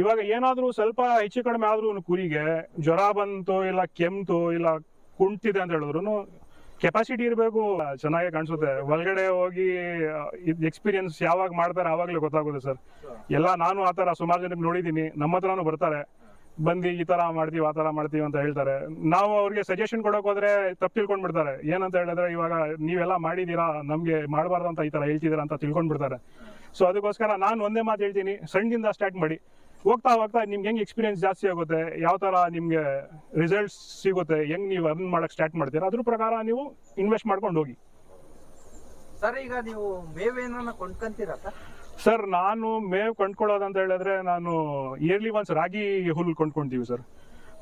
ಇವಾಗ ಏನಾದರೂ ಸ್ವಲ್ಪ ಹೆಚ್ಚು ಕಡಿಮೆ ಆದ್ರೂ ಕುರಿಗೆ ಜ್ವರ ಬಂತು ಇಲ್ಲ ಕೆಮ್ತು ಇಲ್ಲ ಕುಂಟಿದೆ ಅಂತ ಹೇಳಿದ್ರು ಕೆಪಾಸಿಟಿ ಇರಬೇಕು, ಚೆನ್ನಾಗಿ ಕಾಣಿಸುತ್ತೆ. ಒಳಗಡೆ ಹೋಗಿ ಎಕ್ಸ್ಪೀರಿಯನ್ಸ್ ಯಾವಾಗ ಮಾಡ್ತಾರೆ ಆವಾಗಲೇ ಗೊತ್ತಾಗುತ್ತೆ ಸರ್. ಎಲ್ಲ ನಾನು ಆ ಥರ ಸುಮಾರು ಜನಕ್ಕೆ ನೋಡಿದ್ದೀನಿ. ನಮ್ಮ ಹತ್ರನೂ ಬರ್ತಾರೆ. ಬಂದು ಈ ಥರ ಮಾಡ್ತೀವಿ, ಆ ಥರ ಮಾಡ್ತೀವಿ ಅಂತ ಹೇಳ್ತಾರೆ. ನಾವು ಅವ್ರಿಗೆ ಸಜೆಷನ್ ಕೊಡೋಕೆ ಹೋದ್ರೆ ತಪ್ಪು ತಿಳ್ಕೊಂಡ್ಬಿಡ್ತಾರೆ. ಏನಂತ ಹೇಳಿದ್ರೆ ಇವಾಗ ನೀವೆಲ್ಲ ಮಾಡಿದ್ದೀರಾ, ನಮಗೆ ಮಾಡಬಾರ್ದು ಅಂತ ಈ ಥರ ಹೇಳ್ತಿದ್ದೀರಾ ಅಂತ ತಿಳ್ಕೊಂಡ್ಬಿಡ್ತಾರೆ. ಸೊ ಅದಕ್ಕೋಸ್ಕರ ನಾನು ಒಂದೇ ಮಾತು ಹೇಳ್ತೀನಿ. ಸಣ್ಣದಿಂದ ಸ್ಟಾರ್ಟ್ ಮಾಡಿ. ಹೋಗ್ತಾ ಹೋಗ್ತಾ ನಿಮ್ಗೆ ಹೆಂಗೆ ಎಕ್ಸ್ಪೀರಿಯನ್ಸ್ ಜಾಸ್ತಿ ಆಗುತ್ತೆ? ಯಾವ ಥರ ನಿಮಗೆ ರಿಸಲ್ಟ್ಸ್ ಸಿಗುತ್ತೆ? ಹೆಂಗೆ ನೀವು ಅರ್ನ್ ಮಾಡೋಕ್ಕೆ ಸ್ಟಾರ್ಟ್ ಮಾಡ್ತೀರಾ? ಅದ್ರ ಪ್ರಕಾರ ನೀವು ಇನ್ವೆಸ್ಟ್ ಮಾಡ್ಕೊಂಡು ಹೋಗಿ. ಸರ್ ಈಗ ನೀವು ಮೇವೇನ ಕೊಂಡ್ಕೊಂತೀರಾ ಸರ್ ಸರ್ ನಾನು ಮೇವ್ ಕೊಂಡ್ಕೊಳ್ಳೋದಂತ ಹೇಳಿದ್ರೆ ನಾನು ಇಯರ್ಲಿ ಒನ್ಸ್ ರಾಗಿ ಹುಲ್ಲು ಕೊಂಡ್ಕೊಂತೀವಿ ಸರ್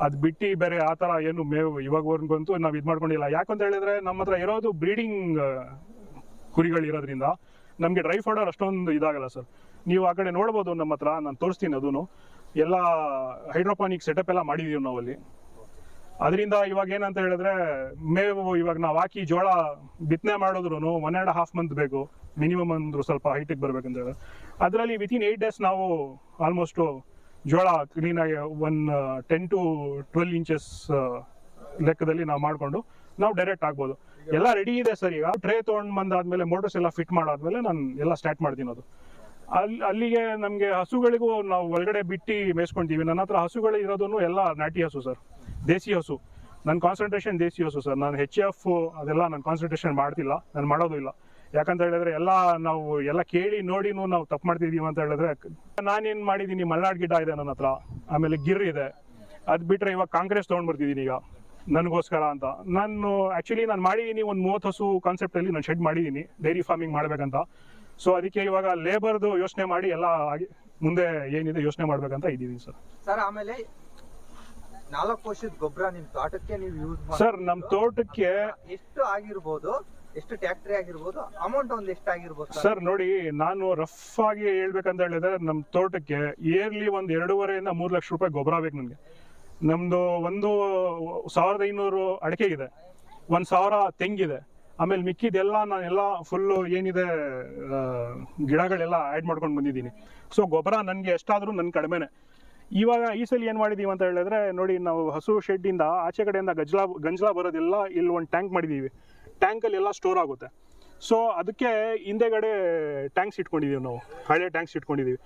ಅದು ಬಿಟ್ಟು ಬೇರೆ ಆ ಥರ ಏನು ಮೇವು ಇವಾಗವರೆಗಂತೂ ನಾವು ಇದು ಮಾಡ್ಕೊಂಡಿಲ್ಲ. ಯಾಕಂತ ಹೇಳಿದ್ರೆ ನಮ್ಮ ಹತ್ರ ಇರೋದು ಬ್ರೀಡಿಂಗ್ ಕುರಿಗಳು ಇರೋದ್ರಿಂದ ನಮಗೆ ಡ್ರೈ ಫೋಡರ್ ಅಷ್ಟೊಂದು ಇದಾಗಲ್ಲ ಸರ್ ನೀವು ಆ ಕಡೆ ನೋಡ್ಬೋದು ನಮ್ಮ ಹತ್ರ, ನಾನು ತೋರಿಸ್ತೀನಿ ಅದೂ ಎಲ್ಲ ಹೈಡ್ರೋಪಾನಿಕ್ ಸೆಟಪ್ ಎಲ್ಲ ಮಾಡಿದೀವಿ ನಾವಲ್ಲಿ ಅದರಿಂದ ಇವಾಗ ಏನಂತ ಹೇಳಿದ್ರೆ, ಮೇವು ಇವಾಗ ನಾವು ಹಾಕಿ ಜೋಳ ಬಿತ್ತನೆ ಮಾಡಿದ್ರು ಒನ್ ಆ್ಯಂಡ್ ಹಾಫ್ ಮಂತ್ ಬೇಕು. ಮಿನಿಮಮ್ ಅಂದ್ರು ಸ್ವಲ್ಪ ಹೈಟಿಗೆ ಬರ್ಬೇಕಂತ ಹೇಳಿದ್ರೆ ಅದರಲ್ಲಿ ವಿತಿನ್ ಏಯ್ಟ್ ಡೇಸ್ ನಾವು ಆಲ್ಮೋಸ್ಟು ಜೋಳ ಕ್ಲೀನಾಗಿ one ten to twelve inches ಲೆಕ್ಕದಲ್ಲಿ ನಾವು ಮಾಡಿಕೊಂಡು ನಾವು ಡೈರೆಕ್ಟ್ ಆಗ್ಬೋದು. ಎಲ್ಲ ರೆಡಿ ಇದೆ ಸರ್ ಈಗ. ಟ್ರೇ ತೊಗೊಂಡು ಬಂದಾದ್ಮೇಲೆ ಮೋಟರ್ಸ್ ಎಲ್ಲ ಫಿಟ್ ಮಾಡಾದ್ಮೇಲೆ ನಾನು ಎಲ್ಲ ಸ್ಟಾರ್ಟ್ ಮಾಡ್ತೀನಿ ಅದು. ಅಲ್ಲಿ ಅಲ್ಲಿಗೆ ನಮಗೆ ಹಸುಗಳಿಗೂ ನಾವು ಒಳಗಡೆ ಬಿಟ್ಟು ಮೇಯಿಸ್ಕೊಂತೀವಿ. ನನ್ನ ಹತ್ರ ಹಸುಗಳು ಇರೋದನ್ನು ಎಲ್ಲ ನಾಟಿ ಹಸು ಸರ್. ದೇಸಿ ಹಸು. ನನ್ನ ಕಾನ್ಸಂಟ್ರೇಷನ್ ದೇಸಿ ಹಸು ಸರ್. ನಾನು ಹೆಚ್ ಎಫ್ ಅದೆಲ್ಲ ನಾನು ಕಾನ್ಸಂಟ್ರೇಷನ್ ಮಾಡ್ತಿಲ್ಲ. ನಾನು ಮಾಡೋದು ಇಲ್ಲ. ಯಾಕಂತ ಹೇಳಿದ್ರೆ ಎಲ್ಲ ನಾವು, ಎಲ್ಲ ಕೇಳಿ ನೋಡಿನೂ ನಾವು ತಪ್ಪು ಮಾಡ್ತಿದೀವಿ ಅಂತ ಹೇಳಿದ್ರೆ ನಾನೇನು ಮಾಡಿದ್ದೀನಿ ಮಲ್ನಾಡ್ ಗಿಡ ಇದೆ ನನ್ನ ಹತ್ರ. ಆಮೇಲೆ ಗಿರ್ ಇದೆ. ಅದು ಬಿಟ್ಟರೆ ಇವಾಗ ಕಾಂಗ್ರೆಸ್ ತೊಗೊಂಡು ಬರ್ತಿದ್ದೀನಿ ಈಗ. ನನಗೋಸ್ಕರ ಅಂತ. ನಾನು ಆ್ಯಕ್ಚುಲಿ ನಾನು ಮಾಡಿದ್ದೀನಿ ಒಂದು ಮೂವತ್ತು ಹಸು ಕಾನ್ಸೆಪ್ಟಲ್ಲಿ ನಾನು ಶೆಡ್ ಮಾಡಿದ್ದೀನಿ ಡೈರಿ ಫಾರ್ಮಿಂಗ್ ಮಾಡಬೇಕಂತ. ಸೊ ಅದಕ್ಕೆ ಇವಾಗ ಲೇಬರ್ದು ಯೋಚನೆ ಮಾಡಿ ಎಲ್ಲ ಮುಂದೆ ಏನಿದೆ ಯೋಚನೆ ಮಾಡ್ಬೇಕಂತ ಇದ್ದೀವಿ ಸರ್. ಸರ್ ಆಮೇಲೆ ನಾಲ್ಕು ವರ್ಷದ ಗೊಬ್ಬರ ನಿಮ್ ತೋಟಕ್ಕೆ ನೀವು ಯೂಸ್ ಸರ್ ನಮ್ಮ ತೋಟಕ್ಕೆ ಎಷ್ಟು ಆಗಿರ್ಬೋದು? ಎಷ್ಟು ಟ್ಯಾಕ್ಟ್ರಿ ಆಗಿರ್ಬೋದು? ಅಮೌಂಟ್ ಒಂದ್ ಎಷ್ಟು ಆಗಿರ್ಬೋದು ಸರ್? ನೋಡಿ ನಾನು ರಫ್ ಆಗಿ ಹೇಳ್ಬೇಕಂತ ಹೇಳಿದ್ರೆ ನಮ್ಮ ತೋಟಕ್ಕೆ ಇಯರ್ಲಿ ಒಂದು ಎರಡೂವರೆಯಿಂದ ಮೂರ್ ಲಕ್ಷ ರೂಪಾಯಿ ಗೊಬ್ಬರ ಬೇಕು ನನಗೆ. ನಮ್ದು ಒಂದು ಸಾವಿರದ ಐನೂರು ಅಡಿಕೆ ಇದೆ. ಒಂದು ಸಾವಿರ ತೆಂಗಿದೆ. ಆಮೇಲೆ ಮಿಕ್ಕಿದೆಲ್ಲ ಎಲ್ಲ ಫುಲ್ಲು ಏನಿದೆ ಗಿಡಗಳೆಲ್ಲ ಆ್ಯಡ್ ಮಾಡ್ಕೊಂಡು ಬಂದಿದ್ದೀನಿ. ಸೊ ಗೊಬ್ಬರ ನನಗೆ ಎಷ್ಟಾದರೂ ನನ್ನ ಕಡಿಮೆನೆ. ಇವಾಗ ಈ ಸಲ ಏನು ಮಾಡಿದೀವಿ ಅಂತ ಹೇಳಿದ್ರೆ, ನೋಡಿ ನಾವು ಹಸು ಶೆಡ್ಡಿಂದ ಆಚೆ ಕಡೆಯಿಂದ ಗಜ್ಲಾ, ಗಂಜಲ ಬರೋದಿಲ್ಲ ಇಲ್ಲಿ ಒಂದು ಟ್ಯಾಂಕ್ ಮಾಡಿದ್ದೀವಿ ಟ್ಯಾಂಕಲ್ಲಿ ಎಲ್ಲ ಸ್ಟೋರ್ ಆಗುತ್ತೆ. ಸೊ ಅದಕ್ಕೆ ಹಿಂದೆಗಡೆ ಟ್ಯಾಂಕ್ಸ್ ಇಟ್ಕೊಂಡಿದ್ದೀವಿ ನಾವು. ಹಳೆ ಟ್ಯಾಂಕ್ಸ್ ಇಟ್ಕೊಂಡಿದ್ದೀವಿ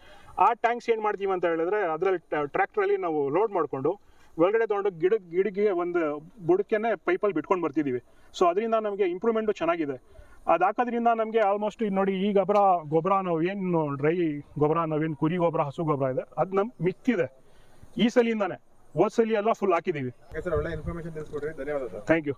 ಆ ಟ್ಯಾಂಕ್ಸ್ ಏನು ಮಾಡ್ತೀವಿ ಅಂತ ಹೇಳಿದ್ರೆ, ಅದರಲ್ಲಿ ಟ್ರ್ಯಾಕ್ಟ್ರಲ್ಲಿ ನಾವು ಲೋಡ್ ಮಾಡಿಕೊಂಡು ಒಳಗಡೆ ತೊಗೊಂಡು ಗಿಡ ಗಿಡಕ್ಕೆ ಒಂದು ಬುಡಕೆನೆ ಪೈಪಲ್ಲಿ ಬಿಟ್ಕೊಂಡು ಬರ್ತಿದ್ದೀವಿ ಸೊ ಅದರಿಂದ ನಮಗೆ ಇಂಪ್ರೂವ್ಮೆಂಟು ಚೆನ್ನಾಗಿದೆ. ಅದು ಹಾಕೋದ್ರಿಂದ ನಮಗೆ ಆಲ್ಮೋಸ್ಟ್ ನೋಡಿ ಈ ಗೊಬ್ಬರ ಗೊಬ್ಬರ ನಾವು ಏನು ಡ್ರೈ ಗೊಬ್ಬರ ನಾವೇನು ಕುರಿ ಗೊಬ್ಬರ ಹಸು ಗೊಬ್ಬರ ಇದೆ ಅದು ನಮ್ಗೆ ಮಿಕ್ಕಿದೆ. ಈ ಸಲಿಂದಾನೆ ಹೋದ್ ಸಲಿ ಎಲ್ಲ ಫುಲ್ ಹಾಕಿದ್ದೀವಿ ಸರ್ ಒಳ್ಳೆ ಇನ್ಫಾರ್ಮೇಶನ್ ತಿಳಿಸ್ಕೊಡ್ರಿ ಧನ್ಯವಾದ ಸರ್ ಥ್ಯಾಂಕ್ ಯು